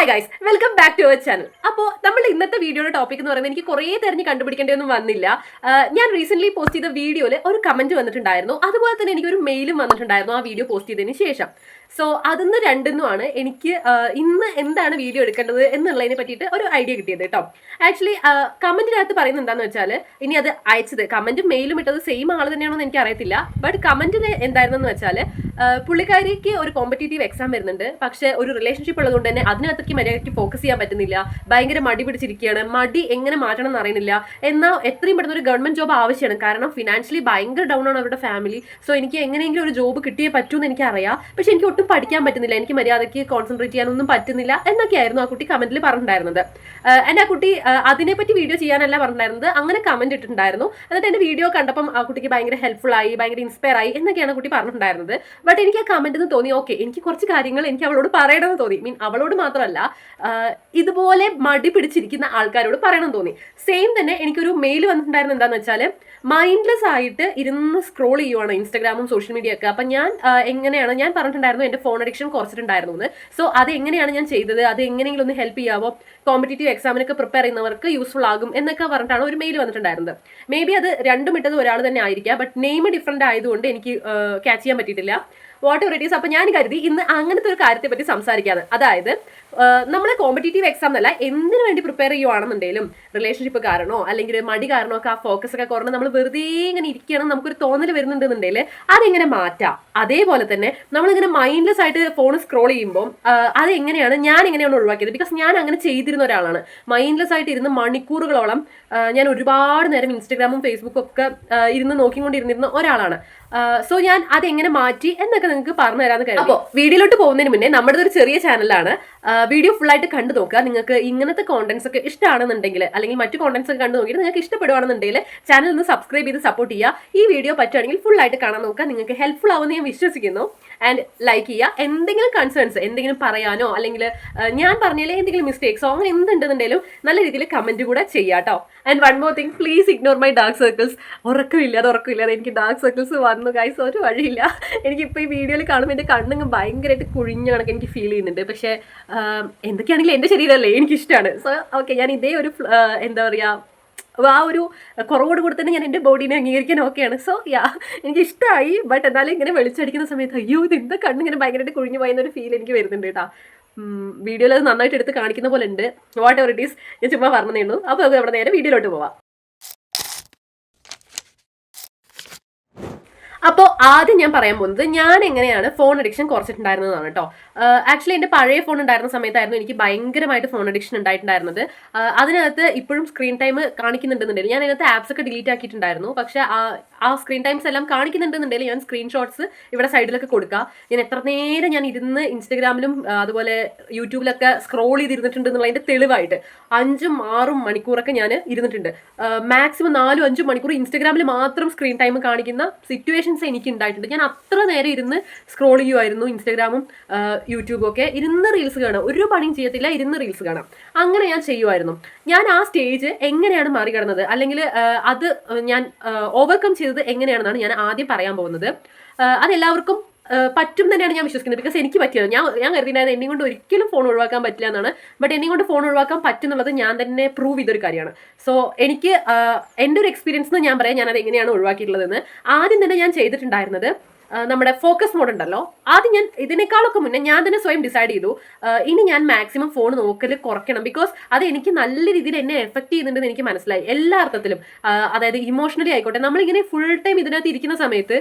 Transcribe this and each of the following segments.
Hi guys welcome back to our channel അപ്പോൾ നമ്മൾ ഇന്നത്തെ വീഡിയോയുടെ ടോപ്പിക് എന്ന് പറയുന്നത് എനിക്ക് കുറേ തെരഞ്ഞ് കണ്ടുപിടിക്കേണ്ടതൊന്നും വന്നില്ല. ഞാൻ റീസെന്റ് പോസ്റ്റ് ചെയ്ത വീഡിയോയിൽ ഒരു കമന്റ് വന്നിട്ടുണ്ടായിരുന്നു. അതുപോലെ തന്നെ എനിക്ക് ഒരു മെയിലും വന്നിട്ടുണ്ടായിരുന്നു ആ വീഡിയോ പോസ്റ്റ് ചെയ്തതിന് ശേഷം. സോ അതിന്ന് രണ്ടെന്നുമാണ് എനിക്ക് ഇന്ന് എന്താണ് വീഡിയോ എടുക്കേണ്ടത് എന്നുള്ളതിനെ പറ്റിയിട്ട് ഒരു ഐഡിയ കിട്ടിയത് കേട്ടോ. ആക്ച്വലി കമന്റിനകത്ത് പറയുന്നത് എന്താണെന്ന് വെച്ചാൽ ഇനി അത് അയച്ചത് കമന്റും മെയിലും ഇട്ടത് സെയിം ആൾ തന്നെയാണോ എന്ന് എനിക്ക് അറിയത്തില്ല. ബട്ട് കമന്റിന് എന്തായിരുന്നെന്ന് വെച്ചാൽ പുള്ളിക്കാരിക്ക് ഒരു കോമ്പറ്റേറ്റീവ് എക്സാം വരുന്നുണ്ട്. പക്ഷെ ഒരു റിലേഷൻഷിപ്പ് ഉള്ളതുകൊണ്ട് തന്നെ അതിനകത്തേക്ക് മര്യാദയ്ക്ക് ഫോക്കസ് ചെയ്യാൻ പറ്റുന്നില്ല. ഭയങ്കര മടി പിടിച്ചിരിക്കുകയാണ്. മടി എങ്ങനെ മാറ്റണം എന്ന് അറിയുന്നില്ല എന്നാൽ എത്രയും പെട്ടെന്ന് ഒരു ഗവൺമെന്റ് ജോബ് ആവശ്യമാണ്. കാരണം ഫിനാൻഷ്യലി ഭയങ്കര ഡൗൺ ആണ് അവരുടെ ഫാമിലി സോ എനിക്ക് എങ്ങനെയെങ്കിലും ഒരു ജോബ് കിട്ടിയേ പറ്റൂ എന്ന് എനിക്ക് അറിയാം പക്ഷെ എനിക്ക് പഠിക്കാൻ പറ്റുന്നില്ല. എനിക്ക് മര്യാദയ്ക്ക് കോൺസെൻട്രേറ്റ് ചെയ്യാനൊന്നും പറ്റുന്നില്ല എന്നൊക്കെയായിരുന്നു ആ കുട്ടി കമന്റിൽ പറഞ്ഞിട്ടുണ്ടായിരുന്നത്. എന്റെ ആ കുട്ടി അതിനെപ്പറ്റി വീഡിയോ ചെയ്യാനല്ല പറഞ്ഞിട്ടുണ്ടായിരുന്നത്. അങ്ങനെ കമന്റ് ഇട്ടിട്ടുണ്ടായിരുന്നു. എന്നിട്ട് എന്റെ വീഡിയോ കണ്ടപ്പം ആ കുട്ടിക്ക് ഭയങ്കര ഹെൽപ്ഫുൾ ആയി ഭയങ്കര ഇൻസ്പയർ ആയി എന്നൊക്കെയാണ് കുട്ടി പറഞ്ഞിട്ടുണ്ടായിരുന്നത്. ബട്ട് എനിക്ക് ആ കമന്റ് എന്ന് തോന്നി ഓക്കെ എനിക്ക് കുറച്ച് കാര്യങ്ങൾ എനിക്ക് അവളോട് പറയണമെന്ന് തോന്നി. മീൻ അവളോട് മാത്രമല്ല ഇതുപോലെ മടി പിടിച്ചിരിക്കുന്ന ആൾക്കാരോട് പറയണമെന്ന് തോന്നി. സെയിം തന്നെ എനിക്കൊരു മെയിൽ വന്നിട്ടുണ്ടായിരുന്നു എന്താണെന്ന് വെച്ചാൽ മൈൻഡ്ലെസ് ആയിട്ട് ഇരുന്ന് സ്ക്രോൾ ചെയ്യുവാണ് ഇൻസ്റ്റാഗ്രാമും സോഷ്യൽ മീഡിയ ഒക്കെ. അപ്പം ഞാൻ എങ്ങനെയാണ് ഞാൻ പറഞ്ഞിട്ടുണ്ടായിരുന്നു എന്റെ ഫോൺ അഡിക്ഷൻ കുറച്ചിട്ടുണ്ടായിരുന്നു എന്ന് സോ അത് എങ്ങനെയാണ് ഞാൻ ചെയ്തത്? അത് എങ്ങനെയെങ്കിലും ഒന്ന് ഹെൽപ്പ് ചെയ്യാവോ? കോമ്പറ്റേറ്റീവ് എക്സാമിനൊക്കെ പ്രിപ്പയർ ചെയ്യുന്നവർക്ക് യൂസ്ഫുൾ ആകും എന്നൊക്കെ പറഞ്ഞിട്ടാണ് ഒരു മെയിൽ വന്നിട്ടുണ്ടായിരുന്നത്. മേ ബി അത് രണ്ടും ഇട്ടത് ഒരാൾ തന്നെ ആയിരിക്കാം ബട്ട് നെയിം ഡിഫറെന്റ് ആയതുകൊണ്ട് എനിക്ക് ക്യാച്ച് ചെയ്യാൻ പറ്റിയിട്ടില്ല. വാട്ട് എവർ ഇറ്റ് ഈസ് ഞാൻ കരുതി ഇന്ന് അങ്ങനത്തെ ഒരു കാര്യത്തെ പറ്റി സംസാരിക്കാതെ അതായത് നമ്മൾ കോമ്പറ്റേറ്റീവ് എക്സാം എന്നല്ല എന്തിനു വേണ്ടി പ്രിപ്പയർ ചെയ്യുവാണെന്നുണ്ടെങ്കിലും റിലേഷൻഷിപ്പ് കാരണോ അല്ലെങ്കിൽ മടി കാരണോ ഒക്കെ ആ ഫോക്കസ് ഒക്കെ കുറഞ്ഞ് നമ്മൾ വെറുതെ ഇങ്ങനെ ഇരിക്കണം നമുക്കൊരു തോന്നൽ വരുന്നുണ്ടെന്നുണ്ടെങ്കിൽ അതെങ്ങനെ മാറ്റാം. അതേപോലെ തന്നെ നമ്മളിങ്ങനെ മൈൻഡ്ലെസ് ആയിട്ട് ഫോൺ സ്ക്രോൾ ചെയ്യുമ്പോൾ അത് എങ്ങനെയാണ് ഞാൻ എങ്ങനെയാണ് ഒഴിവാക്കിയത്? ബിക്കോസ് ഞാൻ അങ്ങനെ ചെയ്തിരുന്ന ഒരാളാണ്. മൈൻഡ്ലെസ് ആയിട്ട് ഇരുന്ന് മണിക്കൂറുകളോളം ഞാൻ ഒരുപാട് നേരം ഇൻസ്റ്റാഗ്രാമും ഫേസ്ബുക്കും ഒക്കെ ഇരുന്ന് നോക്കിക്കൊണ്ടിരുന്നിരുന്ന ഒരാളാണ്. സോ ഞാൻ അതെങ്ങനെ മാറ്റി എന്നൊക്കെ നിങ്ങൾക്ക് പറഞ്ഞു തരാമെന്ന് കരുതി. അപ്പോൾ വീഡിയോയിലോട്ട് പോകുന്നതിന് മുന്നേ നമ്മുടെ ഒരു ചെറിയ ചാനലാണ് വീഡിയോ ഫുൾ ആയിട്ട് കണ്ടു നോക്കുക. നിങ്ങൾക്ക് ഇങ്ങനത്തെ കോണ്ടന്റ്സ് ഒക്കെ ഇഷ്ടമാണെന്നുണ്ടെങ്കിൽ അല്ലെങ്കിൽ മറ്റു കോണ്ടന്റ്സ് ഒക്കെ കണ്ടു നോക്കിയിട്ട് നിങ്ങൾക്ക് ഇഷ്ടപ്പെടുവാണെന്നുണ്ടെങ്കിൽ ചാനൽ ഒന്ന് സബ്സ്ക്രൈബ് ചെയ്ത് സപ്പോർട്ട് ചെയ്യുക. ഈ വീഡിയോ പറ്റുകയാണെങ്കിൽ ഫുൾ ആയിട്ട് കാണാൻ നോക്കുക. നിങ്ങൾക്ക് ഹെൽപ്ഫുൾ ആവുമെന്ന് ഞാൻ വിശ്വസിക്കുന്നു. ആൻഡ് ലൈക്ക് ചെയ്യുക. എന്തെങ്കിലും കൺസേൺസ് എന്തെങ്കിലും പറയാനോ അല്ലെങ്കിൽ ഞാൻ പറഞ്ഞാലേ എന്തെങ്കിലും മിസ്റ്റേക്സോ അങ്ങനെ എന്തുണ്ടെന്നുണ്ടെങ്കിലും നല്ല രീതിയിൽ കമന്റ് കൂടെ ചെയ്യുക കേട്ടോ and one more thing please ignore my dark circles ഉറക്കമില്ലാതെ ഉറക്കമില്ലാതെ എനിക്ക് ഡാർക്ക് സർക്കിൾസ് വന്നു ഗൈസ് ഒരു വഴിയില്ല. എനിക്കിപ്പോൾ ഈ വീഡിയോയിൽ കാണുമ്പോൾ എന്റെ കണ്ണങ്ങ് ഭയങ്കരമായിട്ട് കുഴിഞ്ഞ കണക്ക് എനിക്ക് ഫീൽ ചെയ്യുന്നുണ്ട്. പക്ഷേ എന്തൊക്കെയാണെങ്കിലും എന്റെ ശരീരമല്ലേ എനിക്കിഷ്ടമാണ് സോ ഓക്കെ ഞാൻ ഇതേ ഒരു എന്താ പറയുക ആ ഒരു കുറവോട് കൂടെ തന്നെ ഞാൻ എന്റെ ബോഡീനെ അംഗീകരിക്കാൻ ഓക്കെയാണ്. സോ യാ എനിക്ക് ഇഷ്ടമായി ബട്ട് എന്നാലും ഇങ്ങനെ വെളിച്ചടിക്കുന്ന സമയത്ത് അയ്യോ ഇത് എന്താ കണ്ണിങ്ങനെ ഭയങ്കരമായിട്ട് കുഴിഞ്ഞു പോയെന്നൊരു ഫീൽ എനിക്ക് വരുന്നുണ്ട് കേട്ടോ. വീഡിയോയിൽ അത് നന്നായിട്ട് എടുത്ത് കാണിക്കുന്ന പോലെ ഉണ്ട്. വാട്ട് എവർ ഇറ്റ് ഈസ് ഞാൻ ചുമ്മാ പറഞ്ഞതേ ഉള്ളൂ. അപ്പോൾ അത് അവിടെ നേരെ വീഡിയോയിലോട്ട് പോവാം. അപ്പോൾ ആദ്യം ഞാൻ പറയാൻ പോകുന്നത് ഞാൻ എങ്ങനെയാണ് ഫോൺ അഡിക്ഷൻ കുറച്ചിട്ടുണ്ടായിരുന്നതാണ് കേട്ടോ ആക്ച്വലി എന്റെ പഴയ ഫോൺ ഉണ്ടായിരുന്ന സമയത്തായിരുന്നു എനിക്ക് ഭയങ്കരമായിട്ട് ഫോൺ അഡിക്ഷൻ ഉണ്ടായിട്ടുണ്ടായിരുന്നത്. അതിനകത്ത് ഇപ്പോഴും സ്ക്രീൻ ടൈം കാണിക്കുന്നുണ്ടെന്നുണ്ടെങ്കിൽ ഞാൻ അതിനകത്ത് ആപ്സ് ഒക്കെ ഡിലീറ്റ് ആക്കിയിട്ടുണ്ടായിരുന്നു. പക്ഷേ ആ സ്ക്രീൻ ടൈംസ് എല്ലാം കാണിക്കുന്നുണ്ടെന്നുണ്ടെങ്കിൽ ഞാൻ സ്ക്രീൻഷോട്ട്സ് ഇവിടെ സൈഡിലൊക്കെ കൊടുക്കുക. ഞാൻ എത്ര നേരം ഞാൻ ഇരുന്ന് ഇൻസ്റ്റഗ്രാമിലും അതുപോലെ യൂട്യൂബിലൊക്കെ സ്ക്രോൾ ചെയ്തിരുന്നിട്ടുണ്ട് എന്നുള്ളതിന്റെ തെളിവായിട്ട് അഞ്ചും ആറും മണിക്കൂറൊക്കെ ഞാൻ ഇരുന്നിട്ടുണ്ട്. മാക്സിമം നാലും അഞ്ചും മണിക്കൂർ ഇൻസ്റ്റഗ്രാമിൽ മാത്രം സ്ക്രീൻ ടൈം കാണിക്കുന്ന സിറ്റുവേഷൻസ് എനിക്ക് ഉണ്ടായിട്ടുണ്ട് ഞാൻ അത്ര നേരം ഇരുന്ന് സ്ക്രോൾ ചെയ്യുമായിരുന്നു ഇൻസ്റ്റാഗ്രാമും യൂട്യൂബും ഒക്കെ. ഇരുന്ന് റീൽസ് കാണാം ഒരു പണിയും ചെയ്യത്തില്ല ഇരുന്ന് റീൽസ് കാണാം. അങ്ങനെ ഞാൻ ചെയ്യുമായിരുന്നു ഞാൻ ആ സ്റ്റേജ് എങ്ങനെയാണ് മറികടന്നത്? അല്ലെങ്കിൽ അത് ഞാൻ ഓവർകം ചെയ്തത് എങ്ങനെയാണെന്നാണ് ഞാൻ ആദ്യം പറയാൻ പോകുന്നത്. അതെല്ലാവർക്കും പറ്റും തന്നെയാണ് ഞാൻ വിശ്വസിക്കുന്നത്. ബിക്കോസ് എനിക്ക് പറ്റിയത് ഞാൻ ഞാൻ കരുതിണ്ടായത് എന്നെ കൊണ്ട് ഒരിക്കലും ഫോൺ ഒഴിവാക്കാൻ പറ്റില്ല എന്നാണ്. ബട്ട് എന്നെ കൊണ്ട് ഫോൺ ഒഴിവാക്കാൻ പറ്റുന്നുള്ളത് ഞാൻ തന്നെ പ്രൂവ് ചെയ്തൊരു കാര്യമാണ്. സോ എനിക്ക് എന്റെ ഒരു എക്സ്പീരിയൻസ് എന്ന് ഞാൻ പറയാം. ഞാനത് എങ്ങനെയാണ് ഒഴിവാക്കിയിട്ടുള്ളതെന്ന്. ആദ്യം തന്നെ ഞാൻ ചെയ്തിട്ടുണ്ടായിരുന്നത് നമ്മുടെ ഫോക്കസ് മോഡ് ഉണ്ടല്ലോ. അത് ഞാൻ ഇതിനേക്കാളൊക്കെ മുന്നേ ഞാൻ തന്നെ സ്വയം ഡിസൈഡ് ചെയ്തു. ഇനി ഞാൻ മാക്സിമം ഫോൺ നോക്കൽ കുറയ്ക്കണം. ബിക്കോസ് അത് എനിക്ക് നല്ല രീതിയിൽ എന്നെ എഫക്ട് ചെയ്യുന്നുണ്ടെന്ന് എനിക്ക് മനസ്സിലായി. എല്ലാ അർത്ഥത്തിലും. അതായത് ഇമോഷണലി ആയിക്കോട്ടെ നമ്മളിങ്ങനെ ഫുൾ ടൈം ഇതിനകത്ത് ഇരിക്കുന്ന സമയത്ത്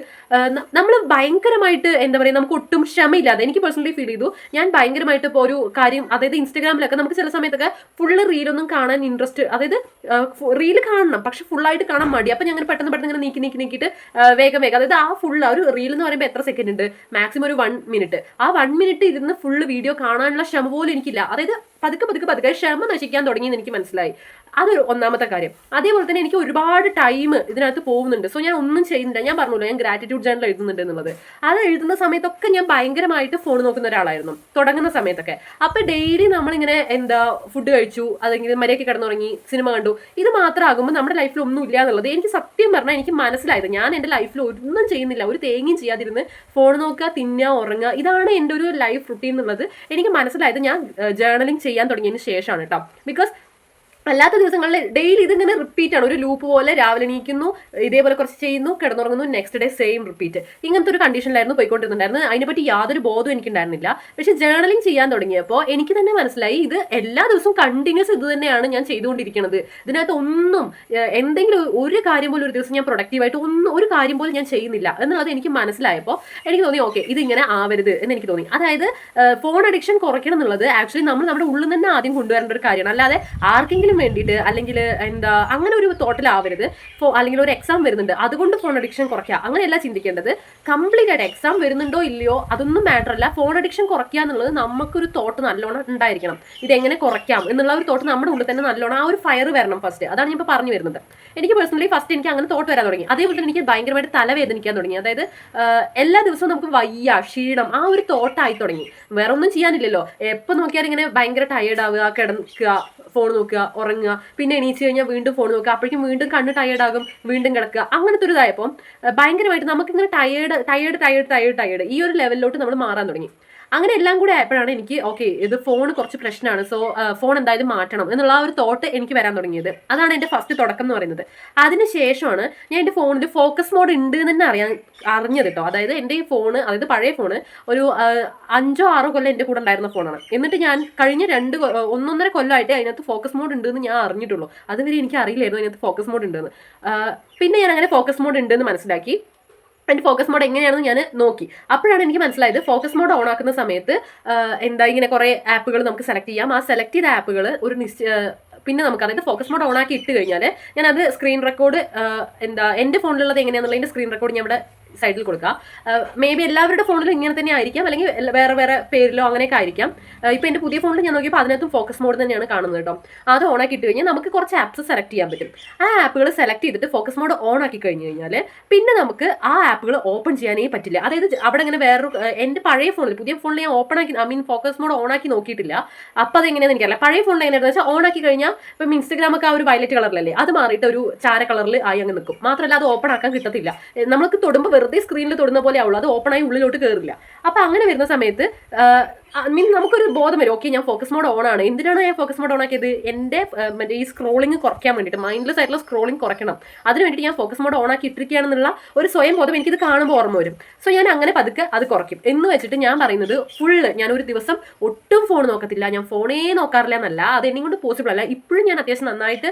നമ്മൾ ഭയങ്കരമായിട്ട് എന്താ പറയുക നമുക്ക് ഒട്ടും ക്ഷമയില്ലാതെ എനിക്ക് പേഴ്സണലി ഫീൽ ചെയ്തു. ഞാൻ ഭയങ്കരമായിട്ട് ഇപ്പോൾ ഒരു കാര്യം അതായത് ഇൻസ്റ്റഗ്രാമിലൊക്കെ നമുക്ക് ചില സമയത്തൊക്കെ ഫുള്ള് റീലൊന്നും കാണാൻ ഇൻട്രസ്റ്റ് അതായത് റീൽ കാണണം. പക്ഷെ ഫുള്ളായിട്ട് കാണാൻ മടി. അപ്പം ഞങ്ങൾ പെട്ടെന്ന് പെട്ടെന്ന് ഇങ്ങനെ നീക്കി നീക്കി നീക്കിയിട്ട് വേഗം വേഗം അതായത് ആ ഫുൾ ആ ഒരു റീൽ എന്ന് പറയുമ്പോൾ എത്ര സെക്കൻഡ് ഉണ്ട്? മാക്സിമം ഒരു വൺ മിനിറ്റ് ആ വൺ മിനിറ്റ് ഇരുന്ന് ഫുള്ള് വീഡിയോ കാണാനുള്ള ശ്രമം പോലും എനിക്കില്ല. അതായത് പതുക്കെ പതുക്കെ പതുക്കെ ക്ഷമ നശിക്കാൻ തുടങ്ങിയെന്ന് എനിക്ക് മനസ്സിലായി. അതൊരു ഒന്നാമത്തെ കാര്യം. അതേപോലെ തന്നെ എനിക്ക് ഒരുപാട് ടൈം ഇതിനകത്ത് പോകുന്നുണ്ട്. സോ ഞാൻ ഒന്നും ചെയ്യുന്നില്ല. ഞാൻ പറഞ്ഞല്ലോ ഞാൻ ഗ്രാറ്റിറ്റ്യൂഡ് ജേണൽ എഴുതുന്നുണ്ട് എന്നുള്ളത്. അത് എഴുതുന്ന സമയത്തൊക്കെ ഞാൻ ഭയങ്കരമായിട്ട് ഫോൺ നോക്കുന്ന ഒരാളായിരുന്നു. തുടങ്ങുന്ന സമയത്തൊക്കെ. അപ്പൊ ഡെയിലി നമ്മളിങ്ങനെ എന്താ ഫുഡ് കഴിച്ചു അല്ലെങ്കിൽ മര്യാദയ്ക്ക് കിടന്നുറങ്ങി സിനിമ കണ്ടു. ഇത് മാത്രമാകുമ്പോൾ നമ്മുടെ ലൈഫിൽ ഒന്നും ഇല്ല എന്നുള്ളത് എനിക്ക് സത്യം പറഞ്ഞാൽ എനിക്ക് മനസ്സിലായത്. ഞാൻ എന്റെ ലൈഫിൽ ഒന്നും ചെയ്യുന്നില്ല. ഒരു തേങ്ങയും ചെയ്യാതിരുന്ന് ഫോൺ നോക്കുക തിന്നുക ഉറങ്ങുക. ഇതാണ് എന്റെ ഒരു ലൈഫ് റുട്ടീൻ എന്നുള്ളത് എനിക്ക് മനസ്സിലായത്. ഞാൻ ജേർണലിംഗ് ചെയ്യാൻ തുടങ്ങിയതിന് ശേഷമാണ് കേട്ടോ ബിക്കോസ് അല്ലാത്ത ദിവസങ്ങളിൽ ഡെയിലി ഇതിങ്ങനെ റിപ്പീറ്റ് ആണ്. ഒരു ലൂപ്പ് പോലെ രാവിലെ എണീക്കുന്നു ഇതേപോലെ കുറച്ച് ചെയ്യുന്നു കിടന്നുറങ്ങുന്നു നെക്സ്റ്റ് ഡേ സെയിം റിപ്പീറ്റ് ഇങ്ങനത്തെ ഒരു കണ്ടീഷനിലായിരുന്നു പോയിക്കൊണ്ടിരുന്നുണ്ടായിരുന്നത്. അതിനെപ്പറ്റി യാതൊരു ബോധവും എനിക്കുണ്ടായിരുന്നില്ല. പക്ഷേ ജേർണലിംഗ് ചെയ്യാൻ തുടങ്ങിയപ്പോൾ എനിക്ക് തന്നെ മനസ്സിലായി ഇത് എല്ലാ ദിവസവും കണ്ടിന്യൂസ് ഇത് തന്നെയാണ് ഞാൻ ചെയ്തുകൊണ്ടിരിക്കുന്നത്. ഇതിനകത്ത് ഒന്നും എന്തെങ്കിലും ഒരു കാര്യം പോലും ഒരു ദിവസം ഞാൻ പ്രൊഡക്റ്റീവായിട്ട് ഒന്നും ഒരു കാര്യം പോലും ഞാൻ ചെയ്യുന്നില്ല എന്നുള്ളത് എനിക്ക് മനസ്സിലായപ്പോൾ എനിക്ക് തോന്നി ഓക്കെ ഇതിങ്ങനെ ആവരുത് എന്ന് എനിക്ക് തോന്നി. അതായത് ഫോൺ അഡിക്ഷൻ കുറയ്ക്കണം എന്നുള്ളത് ആക്ച്വലി നമ്മൾ നമ്മുടെ ഉള്ളിൽ തന്നെ ആദ്യം കൊണ്ടുവരേണ്ട ഒരു കാര്യമാണ്. അല്ലാതെ ആർക്കെങ്കിലും വേണ്ടിയിട്ട് അല്ലെങ്കിൽ എന്താ അങ്ങനെ ഒരു തോട്ടിലാവരുത്. അല്ലെങ്കിൽ ഒരു എക്സാം വരുന്നുണ്ട്. അതുകൊണ്ട് ഫോൺ അഡിക്ഷൻ കുറയ്ക്കുക. അങ്ങനെയല്ല ചിന്തിക്കേണ്ടത്. കംപ്ലീറ്റ് ആയിട്ട് എക്സാം വരുന്നുണ്ടോ ഇല്ലയോ അതൊന്നും മാറ്റർ അല്ല. ഫോൺ അഡിക്ഷൻ കുറയ്ക്കുക എന്നുള്ളത് നമുക്കൊരു തോട്ട് നല്ലോണം ഉണ്ടായിരിക്കണം. ഇതെങ്ങനെ കുറയ്ക്കാം എന്നുള്ള ഒരു തോട്ട് നമ്മുടെ ഉള്ളിൽ തന്നെ നല്ലോണം ആ ഒരു ഫയർ വരണം ഫസ്റ്റ് അതാണ് ഞാൻ പറഞ്ഞു വരുന്നത്. എനിക്ക് പേഴ്സണലി ഫസ്റ്റ് എനിക്ക് അങ്ങനെ തോട്ട് വരാൻ തുടങ്ങി. അതേപോലെ തന്നെ എനിക്ക് ഭയങ്കരമായിട്ട് തലവേദനിക്കാൻ തുടങ്ങി. അതായത് എല്ലാ ദിവസവും നമുക്ക് വയ്യ ക്ഷീണം ആ ഒരു തോട്ടായി തുടങ്ങി. വേറെ ഒന്നും ചെയ്യാനില്ലല്ലോ. എപ്പോൾ നോക്കിയാലും ഇങ്ങനെ ഭയങ്കര ടയേർഡ് ആവുക കിടക്കുക ഫോൺ നോക്കുക ഉറങ്ങുക പിന്നെ എണീച്ച് കഴിഞ്ഞാൽ വീണ്ടും ഫോൺ നോക്കുക അപ്പോഴേക്കും വീണ്ടും കണ്ണ് ടയേർഡ് ആകും വീണ്ടും കിടക്കുക. അങ്ങനത്തെ ഒരു ഇതായപ്പോൾ ഭയങ്കരമായിട്ട് നമുക്കിങ്ങനെ tired tired tired tired tired ഈ ഒരു ലെവലിലോട്ട് നമ്മൾ മാറാൻ തുടങ്ങി. അങ്ങനെ എല്ലാം കൂടി ആയപ്പോഴാണ് എനിക്ക് ഓക്കെ ഇത് ഫോൺ കുറച്ച് പ്രശ്നമാണ് സോ ഫോൺ എന്തായാലും മാറ്റണം എന്നുള്ള ആ ഒരു തോട്ട് എനിക്ക് വരാൻ തുടങ്ങിയത്. അതാണ് എന്റെ ഫസ്റ്റ് തുടക്കം എന്ന് പറയുന്നത്. അതിനുശേഷമാണ് ഞാൻ എന്റെ ഫോണിൽ ഫോക്കസ് മോഡ് ഉണ്ട് എന്ന് തന്നെ അറിയാൻ അറിഞ്ഞത് കേട്ടോ. അതായത് എന്റെ ഈ ഫോണ് അതായത് പഴയ ഫോണ് ഒരു അഞ്ചോ ആറോ കൊല്ലം എന്റെ കൂടെ ഉണ്ടായിരുന്ന ഫോണാണ് എന്നിട്ട് ഞാൻ കഴിഞ്ഞ രണ്ട് ഒന്നൊന്നര കൊല്ലമായിട്ട് അതിനകത്ത് ഫോക്കസ് മോഡ് ഉണ്ട് എന്ന് ഞാൻ അറിഞ്ഞിട്ടുള്ളൂ. അതുവരെ എനിക്ക് അറിയില്ലായിരുന്നു അതിനകത്ത് ഫോക്കസ് മോഡ് ഉണ്ടെന്ന്. പിന്നെ ഞാൻ അങ്ങനെ ഫോക്കസ് മോഡ് ഉണ്ടെന്ന് മനസ്സിലാക്കി. എന്റെ ഫോക്കസ് മോഡ് എങ്ങനെയാണെന്ന് ഞാൻ നോക്കി. അപ്പോഴാണ് എനിക്ക് മനസ്സിലായത് ഫോക്കസ് മോഡ് ഓൺ ആക്കുന്ന സമയത്ത് എന്താ ഇങ്ങനെ കുറേ ആപ്പുകൾ നമുക്ക് സെലക്ട് ചെയ്യാം. ആ സെലക്ട് ചെയ്ത ആപ്പുകൾ ഒരു നിശ്ച പിന്നെ നമുക്ക് അതായത് ഫോക്കസ് മോഡ് ഓൺ ആക്കി ഇട്ട് കഴിഞ്ഞാൽ ഞാൻ അത് സ്ക്രീൻ റെക്കോർഡ് എന്താ എന്റെ ഫോണിലുള്ളത് എങ്ങനെയാണെന്നുള്ളതിന്റെ സ്ക്രീൻ റെക്കോർഡ് ഞാൻ ഇവിടെ സൈഡിൽ കൊടുക്കുക മേ ബി എല്ലാവരുടെ ഫോണിലും ഇങ്ങനെ തന്നെ ആയിരിക്കാം. അല്ലെങ്കിൽ വേറെ വേറെ പേരിലോ അങ്ങനെയൊക്കെ ആയിരിക്കാം. ഇപ്പോൾ എന്റെ പുതിയ ഫോണിൽ ഞാൻ നോക്കിയപ്പോൾ അതിനകത്തും ഫോക്കസ് മോഡ് തന്നെയാണ് കാണുന്നത് കേട്ടോ. അത് ഓൺ ആക്കി ഇട്ട് കഴിഞ്ഞാൽ നമുക്ക് കുറച്ച് ആപ്സ് സെലക്ട് ചെയ്യാൻ പറ്റും. ആ ആപ്പുകൾ സെലക്ട് ചെയ്തിട്ട് ഫോക്കസ് മോഡ് ഓൺ ആക്കി കഴിഞ്ഞ് കഴിഞ്ഞാൽ പിന്നെ നമുക്ക് ആ ആപ്പുകൾ ഓപ്പൺ ചെയ്യാനേ പറ്റില്ല. അതായത് അവിടെ അങ്ങനെ വേറൊരു എന്റെ പഴയ ഫോണിൽ പുതിയ ഫോണിൽ ഞാൻ ഓപ്പൺ ആക്കി I mean focus mode on ആക്കി നോക്കിയിട്ടില്ല. അപ്പോൾ അത് എങ്ങനെയാണെന്ന് എനിക്കറിയില്ല. പഴയ ഫോണിൽ എങ്ങനെയാണെന്ന് വെച്ചാൽ ഓൺ ആക്കി കഴിഞ്ഞാൽ ഇപ്പം ഇൻസ്റ്റാഗ്രാമൊക്കെ ആ ഒരു വയലറ്റ് കളറിലല്ലേ അത് മാറിയിട്ട് ഒരു ചാര കളറിൽ ആയി അങ്ങ് നിൽക്കും മാത്രമല്ല അത് ഓപ്പൺ ആക്കാൻ കിട്ടത്തില്ല. നമുക്ക് തൊടുമ്പോൾ വെറുതെ സ്ക്രീനിൽ തൊടുന്ന പോലെ ആവുള്ളൂ. അത് ഓപ്പൺ ആയി ഉള്ളിലോട്ട് കയറില്ല അപ്പോൾ അങ്ങനെ വരുന്ന സമയത്ത് മീൻ നമുക്കൊരു ബോധം വരും. ഓക്കെ ഞാൻ ഫോക്കസ് മോഡ് ഓൺ ആണ്. എന്തിനാണ് ഞാൻ ഫോക്കസ് മോഡ് ഓൺ ആക്കിയത്? എന്റെ മറ്റേ ഈ സ്ക്രോളിംഗ് കുറയ്ക്കാൻ വേണ്ടിയിട്ട് മൈൻഡ്ലെസ് ആയിട്ടുള്ള സ്ക്രോളിംഗ് കുറയ്ക്കണം. അതിന് വേണ്ടിയിട്ട് ഞാൻ ഫോക്കസ് മോഡ് ഓൺ ആക്കി ഇട്ടിരിക്കുകയാണെന്നുള്ള ഒരു സ്വയം ബോധം എനിക്കിത് കാണുമ്പോൾ ഓർമ്മ വരും. സോ ഞാൻ അങ്ങനെ പതുക്കെ അത് കുറയ്ക്കും. എന്ന് വെച്ചിട്ട് ഞാൻ പറയുന്നത് ഫുള്ള് ഞാൻ ഒരു ദിവസം ഒട്ടും ഫോൺ നോക്കത്തില്ല. ഞാൻ ഫോണേ നോക്കാറില്ല എന്നല്ല. അത് എന്നെ കൊണ്ട് പോസിബിൾ അല്ല. ഇപ്പോഴും ഞാൻ അത്യാവശ്യം നന്നായിട്ട്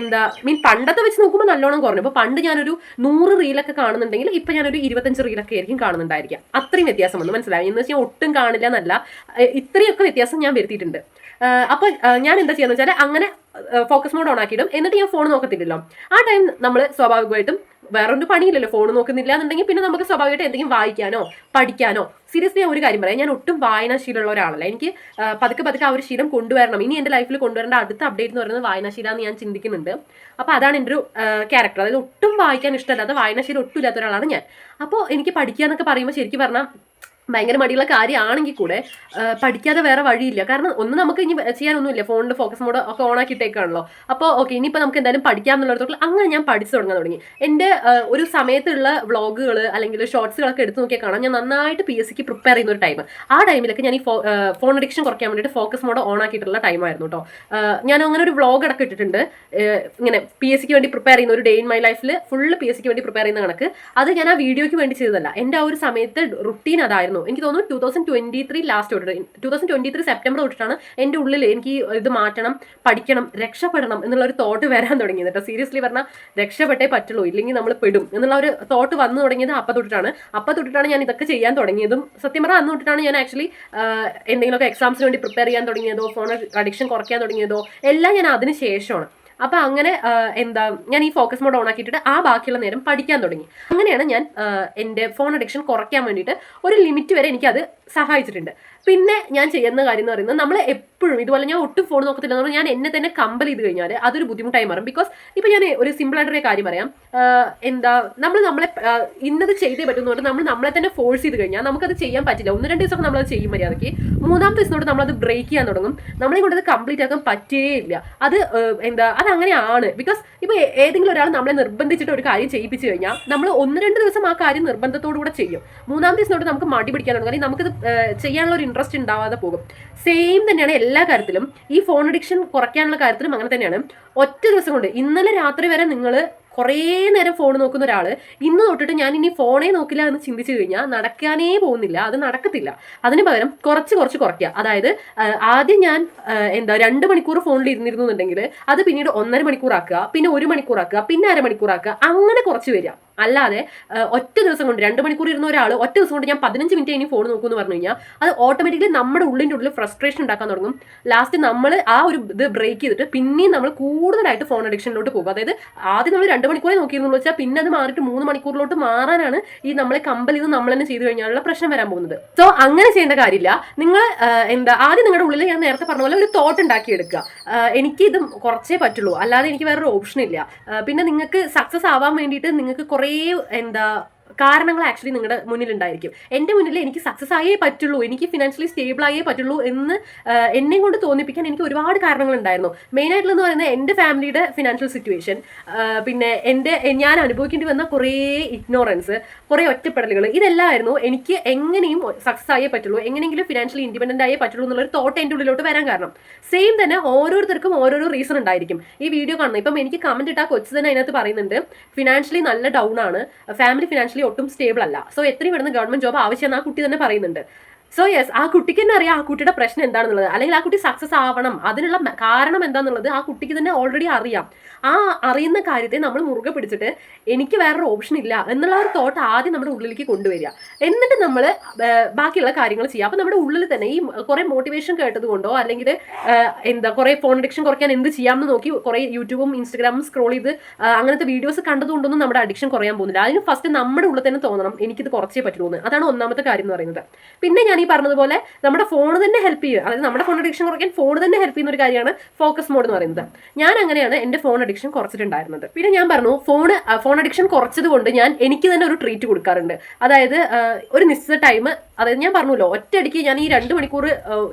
എന്താ മീൻ പണ്ടത്തെ വെച്ച് നോക്കുമ്പോൾ നല്ലോണം കുറഞ്ഞു. അപ്പോൾ പണ്ട് ഞാനൊരു നൂറ് റീലൊക്കെ കാണുന്നുണ്ടെങ്കിൽ ഇപ്പം ഞാനൊരു ഇരുപത്തഞ്ച് റീലൊക്കെ ആയിരിക്കും കാണുന്നുണ്ടായിരിക്കാം അത്രയും വ്യത്യാസം വന്നു. മനസ്സിലായി? എന്ന് വെച്ചാൽ ഒട്ടും കാണില്ല എന്നല്ല. ഇത്രയൊക്കെ വ്യത്യാസം ഞാൻ വരുത്തിയിട്ടുണ്ട്. അപ്പോൾ ഞാൻ എന്താ ചെയ്യാന്ന് വെച്ചാൽ അങ്ങനെ ഫോക്കസ് മോഡ് ഓൺ ആക്കിയിടും എന്നിട്ട് ഞാൻ ഫോൺ നോക്കത്തില്ലല്ലോ. ആ ടൈം നമ്മൾ സ്വാഭാവികമായിട്ടും വേറൊരു പണിയില്ലല്ലോ ഫോൺ നോക്കുന്നില്ല എന്നുണ്ടെങ്കിൽ പിന്നെ നമുക്ക് സ്വാഭാവികമായിട്ട് എന്തെങ്കിലും വായിക്കാനോ പഠിക്കാനോ സീരിയസ്ലി ഒരു കാര്യം പറയാം. ഞാൻ ഒട്ടും വായനാശീലമുള്ള ഒരാളല്ല. എനിക്ക് പതുക്കെ പതുക്കെ ആ ഒരു ശീലം കൊണ്ടുവരണം. ഇനി എന്റെ ലൈഫിൽ കൊണ്ടുവരേണ്ട അടുത്ത അപ്ഡേറ്റ് എന്ന് പറയുന്നത് വായനാശീല എന്ന് ഞാൻ ചിന്തിക്കുന്നുണ്ട്. അപ്പോൾ അതാണ് എന്റെ ഒരു ക്യാരക്ടർ അതായത് ഒട്ടും വായിക്കാൻ ഇഷ്ടമല്ലാത്ത വായനാശീലം ഒട്ടും ഇല്ലാത്ത ഒരാളാണ് ഞാൻ. അപ്പോൾ എനിക്ക് പഠിക്കുക എന്നൊക്കെ പറയുമ്പോൾ ശരിക്കും പറഞ്ഞാൽ ഭയങ്കര മടിയുള്ള കാര്യമാണെങ്കിൽ കൂടെ പഠിക്കാതെ വേറെ വഴിയില്ല. കാരണം ഒന്ന് നമുക്ക് ഇനി ചെയ്യാനൊന്നുമില്ല. ഫോണിൽ ഫോക്കസ് മോഡ് ഒക്കെ ഓൺ ആക്കിയിട്ടേക്കാണല്ലോ. അപ്പോൾ ഓക്കെ ഇനിയിപ്പോൾ നമുക്ക് എന്തായാലും പഠിക്കാം എന്നുള്ളടത്തോളം അങ്ങനെ ഞാൻ പഠിച്ചു തുടങ്ങാൻ തുടങ്ങി. എന്റെ ഒരു സമയത്തുള്ള വ്ളോഗുകൾ അല്ലെങ്കിൽ ഷോർട്സുകളൊക്കെ എടുത്ത് നോക്കിയാൽ കാണാം. ഞാൻ നന്നായിട്ട് പി എസ് സിക്ക് പ്രിപ്പയർ ചെയ്യുന്ന ഒരു ടൈം ആ ടൈമിലൊക്കെ ഞാൻ ഈ ഫോൺ അഡിക്ഷൻ കുറയ്ക്കാൻ വേണ്ടിയിട്ട് ഫോക്കസ് മോഡ് ഓൺ ആക്കിയിട്ടുള്ള ടൈമായിരുന്നു കേട്ടോ ഞാൻ അങ്ങനെ ഒരു വ്ളോഗ് അടക്കം ഇട്ടിട്ടുണ്ട്. ഇങ്ങനെ പി എസ് സിക്ക് വേണ്ടി പ്രിപ്പയർ ചെയ്യുന്ന ഒരു ഡേ ഇൻ മൈ ലൈഫിൽ ഫുള്ള് പി എസ് സിക്ക് വേണ്ടി പ്രിപ്പയർ ചെയ്യുന്ന കണക്ക്. അത് ഞാൻ ആ വീഡിയോയ്ക്ക് വേണ്ടി ചെയ്തതല്ല. എന്റെ ആ ഒരു സമയത്ത് റുട്ടീൻ അതായിരുന്നു. എനിക്ക് തോന്നുന്നു two thousand twenty three last തൊട്ടിട്ട്. Two thousand twenty three September തൊട്ടിട്ടാണ് എന്റെ ഉള്ളിൽ എനിക്ക് ഇത് മാറ്റണം പഠിക്കണം രക്ഷപ്പെടണം എന്നുള്ള ഒരു തോട്ട് വരാൻ തുടങ്ങിയത് കേട്ടോ സീരിയസ്ലി പറഞ്ഞാൽ രക്ഷപ്പെട്ടേ പറ്റുള്ളൂ ഇല്ലെങ്കിൽ നമ്മൾ പെടും എന്നുള്ള ഒരു തോട്ട് വന്നു തുടങ്ങിയത് അപ്പം തൊട്ടിട്ടാണ്. അപ്പം തൊട്ടിട്ടാണ് ഞാൻ ഇതൊക്കെ ചെയ്യാൻ തുടങ്ങിയതും സത്യം പറഞ്ഞാൽ അന്ന് തൊട്ടിട്ടാണ് ഞാൻ ആക്ച്വലി എന്തെങ്കിലുമൊക്കെ എക്സാംസിന് വേണ്ടി പ്രിപ്പയർ ചെയ്യാൻ തുടങ്ങിയതോ ഫോൺ അഡിക്ഷൻ കുറയ്ക്കാൻ തുടങ്ങിയതോ എല്ലാം ഞാൻ അതിന് ശേഷമാണ്. അപ്പോൾ അങ്ങനെ എന്താ ഞാൻ ഈ ഫോക്കസ് മോഡ് ഓൺ ആക്കിയിട്ട് ആ ബാക്കിയുള്ള നേരം പഠിക്കാൻ തുടങ്ങി. അങ്ങനെയാണ് ഞാൻ എന്റെ ഫോൺ അഡിക്ഷൻ കുറയ്ക്കാൻ വേണ്ടിയിട്ട് ഒരു ലിമിറ്റ് വരെ എനിക്ക് അത് സഹായിച്ചിട്ടുണ്ട്. പിന്നെ ഞാൻ ചെയ്യുന്ന കാര്യം എന്ന് പറയുന്നത് നമ്മൾ എപ്പോഴും ഇതുപോലെ ഞാൻ ഒട്ടും ഫോൺ നോക്കത്തില്ല. എന്ന് പറഞ്ഞാൽ ഞാൻ എന്നെ തന്നെ കമ്പൽ ചെയ്ത് കഴിഞ്ഞാൽ അതൊരു ബുദ്ധിമുട്ടായി മാറും. ബിക്കോസ് ഇപ്പം ഞാൻ ഒരു സിമ്പിൾ ആയിട്ടൊരു കാര്യം പറയാം. എന്താ നമ്മൾ നമ്മളെ ഇന്നത് ചെയ്തേ പറ്റുമെന്ന് പറഞ്ഞാൽ നമ്മൾ നമ്മളെ തന്നെ ഫോഴ്സ് ചെയ്ത് കഴിഞ്ഞാൽ നമുക്കത് ചെയ്യാൻ പറ്റില്ല. ഒന്ന് രണ്ട് ദിവസം നമ്മളത് ചെയ്യും മര്യാദയ്ക്ക്. മൂന്നാമത്തെ ദിവസത്തോട് നമ്മളത് ബ്രേക്ക് ചെയ്യാൻ തുടങ്ങും. നമ്മളെ കൊണ്ട് അത് കംപ്ലീറ്റ് ആക്കാൻ പറ്റേയില്ല അത് എന്താ അത് അങ്ങനെയാണ്. ബിക്കോസ് ഇപ്പോൾ ഏതെങ്കിലും ഒരാൾ നമ്മളെ നിർബന്ധിച്ചിട്ട് ഒരു കാര്യം ചെയ്യിപ്പിച്ചു കഴിഞ്ഞാൽ നമ്മൾ ഒന്ന് രണ്ട് ദിവസം ആ കാര്യം നിർബന്ധത്തോടു കൂടെ ചെയ്യും. മൂന്നാമത്തെ ദിവസത്തോട് നമുക്ക് മടി പിടിക്കാൻ തുടങ്ങും അല്ലെങ്കിൽ നമുക്കത് ചെയ്യാനുള്ള ഒരു ഇൻട്രസ്റ്റ് ഉണ്ടാവാതെ പോകും. സെയിം തന്നെയാണ് എല്ലാ കാര്യത്തിലും. ഈ ഫോൺ അഡിക്ഷൻ കുറയ്ക്കാനുള്ള കാര്യത്തിലും അങ്ങനെ തന്നെയാണ്. ഒറ്റ ദിവസം കൊണ്ട് ഇന്നലെ രാത്രി വരെ നിങ്ങൾ കുറേ നേരം ഫോൺ നോക്കുന്ന ഒരാൾ ഇന്ന് തൊട്ടിട്ട് ഞാൻ ഇനി ഫോണേ നോക്കില്ല എന്ന് ചിന്തിച്ചു കഴിഞ്ഞാൽ നടക്കാനേ പോകുന്നില്ല അത് നടക്കത്തില്ല. അതിന് പകരം കുറച്ച് കുറച്ച് കുറയ്ക്കുക. അതായത് ആദ്യം ഞാൻ എന്താ രണ്ട് മണിക്കൂർ ഫോണിൽ ഇരുന്നിരുന്നുണ്ടെങ്കിൽ അത് പിന്നീട് ഒന്നര മണിക്കൂർ ആക്കുക പിന്നെ ഒരു മണിക്കൂർ ആക്കുക പിന്നെ അരമണിക്കൂർ ആക്കുക അങ്ങനെ കുറച്ച് വരിക. അല്ലാതെ ഒറ്റ ദിവസം കൊണ്ട് രണ്ട് മണിക്കൂർ ഇരുന്ന ഒരാൾ ഒറ്റ ദിവസം കൊണ്ട് ഞാൻ പതിനഞ്ച് മിനിറ്റ് ഇനി ഫോൺ നോക്കുമെന്ന് പറഞ്ഞു കഴിഞ്ഞാൽ അത് ഓട്ടോമാറ്റിക്കലി നമ്മുടെ ഉള്ളിന്റെ ഉള്ളിൽ ഫ്രസ്ട്രേഷൻ ഉണ്ടാക്കാൻ തുടങ്ങും. ലാസ്റ്റ് നമ്മൾ ആ ഒരു ഇത് ബ്രേക്ക് ചെയ്തിട്ട് പിന്നെയും നമ്മൾ കൂടുതലായിട്ട് ഫോൺ അഡിക്ഷനിലോട്ട് പോകും. അതായത് ആദ്യം നമ്മൾ രണ്ട് മണിക്കൂറേ നോക്കിയിരുന്നു വെച്ചാൽ പിന്നെ അത് മാറിയിട്ട് മൂന്ന് മണിക്കൂറിലോട്ട് മാറാനാണ് ഈ നമ്മളെ കമ്പൽ ഇത് നമ്മൾ തന്നെ ചെയ്തു കഴിഞ്ഞാലുള്ള പ്രശ്നം വരാൻ പോകുന്നത്. സോ അങ്ങനെ ചെയ്യേണ്ട കാര്യമില്ല. നിങ്ങൾ എന്താ ആദ്യം നിങ്ങളുടെ ഉള്ളിൽ ഞാൻ നേരത്തെ പറഞ്ഞ പോലെ ഒരു തോട്ട് ഉണ്ടാക്കി എടുക്കുക എനിക്ക് ഇത് കുറച്ചേ പറ്റുള്ളൂ. അല്ലാതെ എനിക്ക് വേറൊരു ഓപ്ഷൻ ഇല്ല. പിന്നെ നിങ്ങൾക്ക് സക്സസ് ആവാൻ വേണ്ടിയിട്ട് നിങ്ങൾക്ക് കുറേ എന്താ കാരണങ്ങൾ ആക്ച്വലി നിങ്ങളുടെ മുന്നിലുണ്ടായിരിക്കും. എന്റെ മുന്നിൽ എനിക്ക് സക്സസ് ആയേ പറ്റുള്ളൂ എനിക്ക് ഫിനാൻഷ്യലി സ്റ്റേബിൾ ആയേ പറ്റുള്ളൂ എന്ന് എന്നെ കൊണ്ട് തോന്നിപ്പിക്കാൻ എനിക്ക് ഒരുപാട് കാരണങ്ങൾ ഉണ്ടായിരുന്നു മെയിൻ ആയിട്ടുള്ളതെന്ന് പറയുന്നത് എന്റെ ഫാമിലിയുടെ ഫിനാൻഷ്യൽ സിറ്റുവേഷൻ പിന്നെ എന്റെ ഞാൻ അനുഭവിക്കേണ്ടി വന്ന കുറേ ഇഗ്നോറൻസ് കുറേ ഒറ്റപ്പെടലുകൾ ഇതെല്ലാമായിരുന്നു എനിക്ക് എങ്ങനെയും സക്സസ് ആയേ പറ്റുള്ളൂ എങ്ങനെയെങ്കിലും ഫിനാൻഷ്യലി ഇൻഡിപെൻഡന്റ് ആയേ പറ്റുള്ളൂ എന്നുള്ളൊരു തോട്ട് എന്റെ ഉള്ളിലോട്ട് വരാൻ കാരണം. സെയിം തന്നെ ഓരോരുത്തർക്കും ഓരോരോ റീസൺ ഉണ്ടായിരിക്കും. ഈ വീഡിയോ കാണുന്നത് ഇപ്പം എനിക്ക് കമന്റ് ഇട്ടാൽ കൊച്ചു തന്നെ അതിനകത്ത് പറയുന്നുണ്ട് ഫിനാൻഷ്യലി നല്ല ഡൗൺ ആണ് ഫാമിലി ഫിനാൻഷ്യലി ഒട്ടും സ്റ്റേബിൾ അല്ല. സോ എത്രയും പെടുന്ന ഗവൺമെന്റ് ജോബ് ആവശ്യമെന്ന് ആ കുട്ടി തന്നെ പറയുന്നുണ്ട്. സോ യെസ് ആ കുട്ടിക്ക് തന്നെ അറിയാം ആ കുട്ടിയുടെ പ്രശ്നം എന്താണെന്നുള്ളത്. അല്ലെങ്കിൽ ആ കുട്ടി സക്സസ് ആവണം. അതിനുള്ള കാരണം എന്താണെന്നുള്ളത് ആ കുട്ടിക്ക് തന്നെ ഓൾറെഡി അറിയാം. ആ അറിയുന്ന കാര്യത്തെ നമ്മൾ മുറുകെ പിടിച്ചിട്ട് എനിക്ക് വേറൊരു ഓപ്ഷൻ ഇല്ല എന്നുള്ള ഒരു തോട്ട് ആദ്യം നമ്മുടെ ഉള്ളിലേക്ക് കൊണ്ടുവരിക. എന്നിട്ട് നമ്മൾ ബാക്കിയുള്ള കാര്യങ്ങൾ ചെയ്യുക. അപ്പം നമ്മുടെ ഉള്ളിൽ തന്നെ ഈ കുറേ മോട്ടിവേഷൻ കേട്ടത് കൊണ്ടോ അല്ലെങ്കിൽ എന്താ കുറേ ഫോൺ അഡിക്ഷൻ കുറയ്ക്കാൻ എന്ത് ചെയ്യാമെന്ന് നോക്കി കുറേ യൂട്യൂബും ഇൻസ്റ്റാഗ്രാമും സ്ക്രോൾ ചെയ്ത് അങ്ങനത്തെ വീഡിയോസ് കണ്ടതുകൊണ്ടൊന്നും നമ്മുടെ അഡിക്ഷൻ കുറയാൻ പോകുന്നില്ല. അതിന് ഫസ്റ്റ് നമ്മുടെ ഉള്ളിൽ തന്നെ തോന്നണം എനിക്കിത് കുറച്ചേ പറ്റുള്ളൂ അതാണ് ഒന്നാമത്തെ കാര്യം എന്ന് പറയുന്നത്. പിന്നെ ഞാൻ ഈ പറഞ്ഞതുപോലെ നമ്മുടെ ഫോൺ തന്നെ ഹെൽപ്പ് ചെയ്യുക. അതായത് നമ്മുടെ ഫോൺ അഡിക്ഷൻ കുറയ്ക്കാൻ ഫോൺ തന്നെ ഹെൽപ്പ് ചെയ്യുന്ന ഒരു കാര്യമാണ് ഫോക്കസ് മോഡ് എന്ന് പറയുന്നത്. ഞാൻ അങ്ങനെയാണ് എന്റെ ഫോൺ അഡിക്ഷൻ കുറച്ചിട്ടുണ്ടായിരുന്നത്. പിന്നെ ഞാൻ പറഞ്ഞു ഫോൺ ഫോൺ അഡിക്ഷൻ കുറച്ചത് കൊണ്ട് ഞാൻ എനിക്ക് തന്നെ ഒരു ട്രീറ്റ് കൊടുക്കാറുണ്ട്. അതായത് ഒരു നിശ്ചിത ടൈം അതായത് ഞാൻ പറഞ്ഞല്ലോ ഒറ്റയടിക്ക് ഞാൻ ഈ രണ്ട് മണിക്കൂർ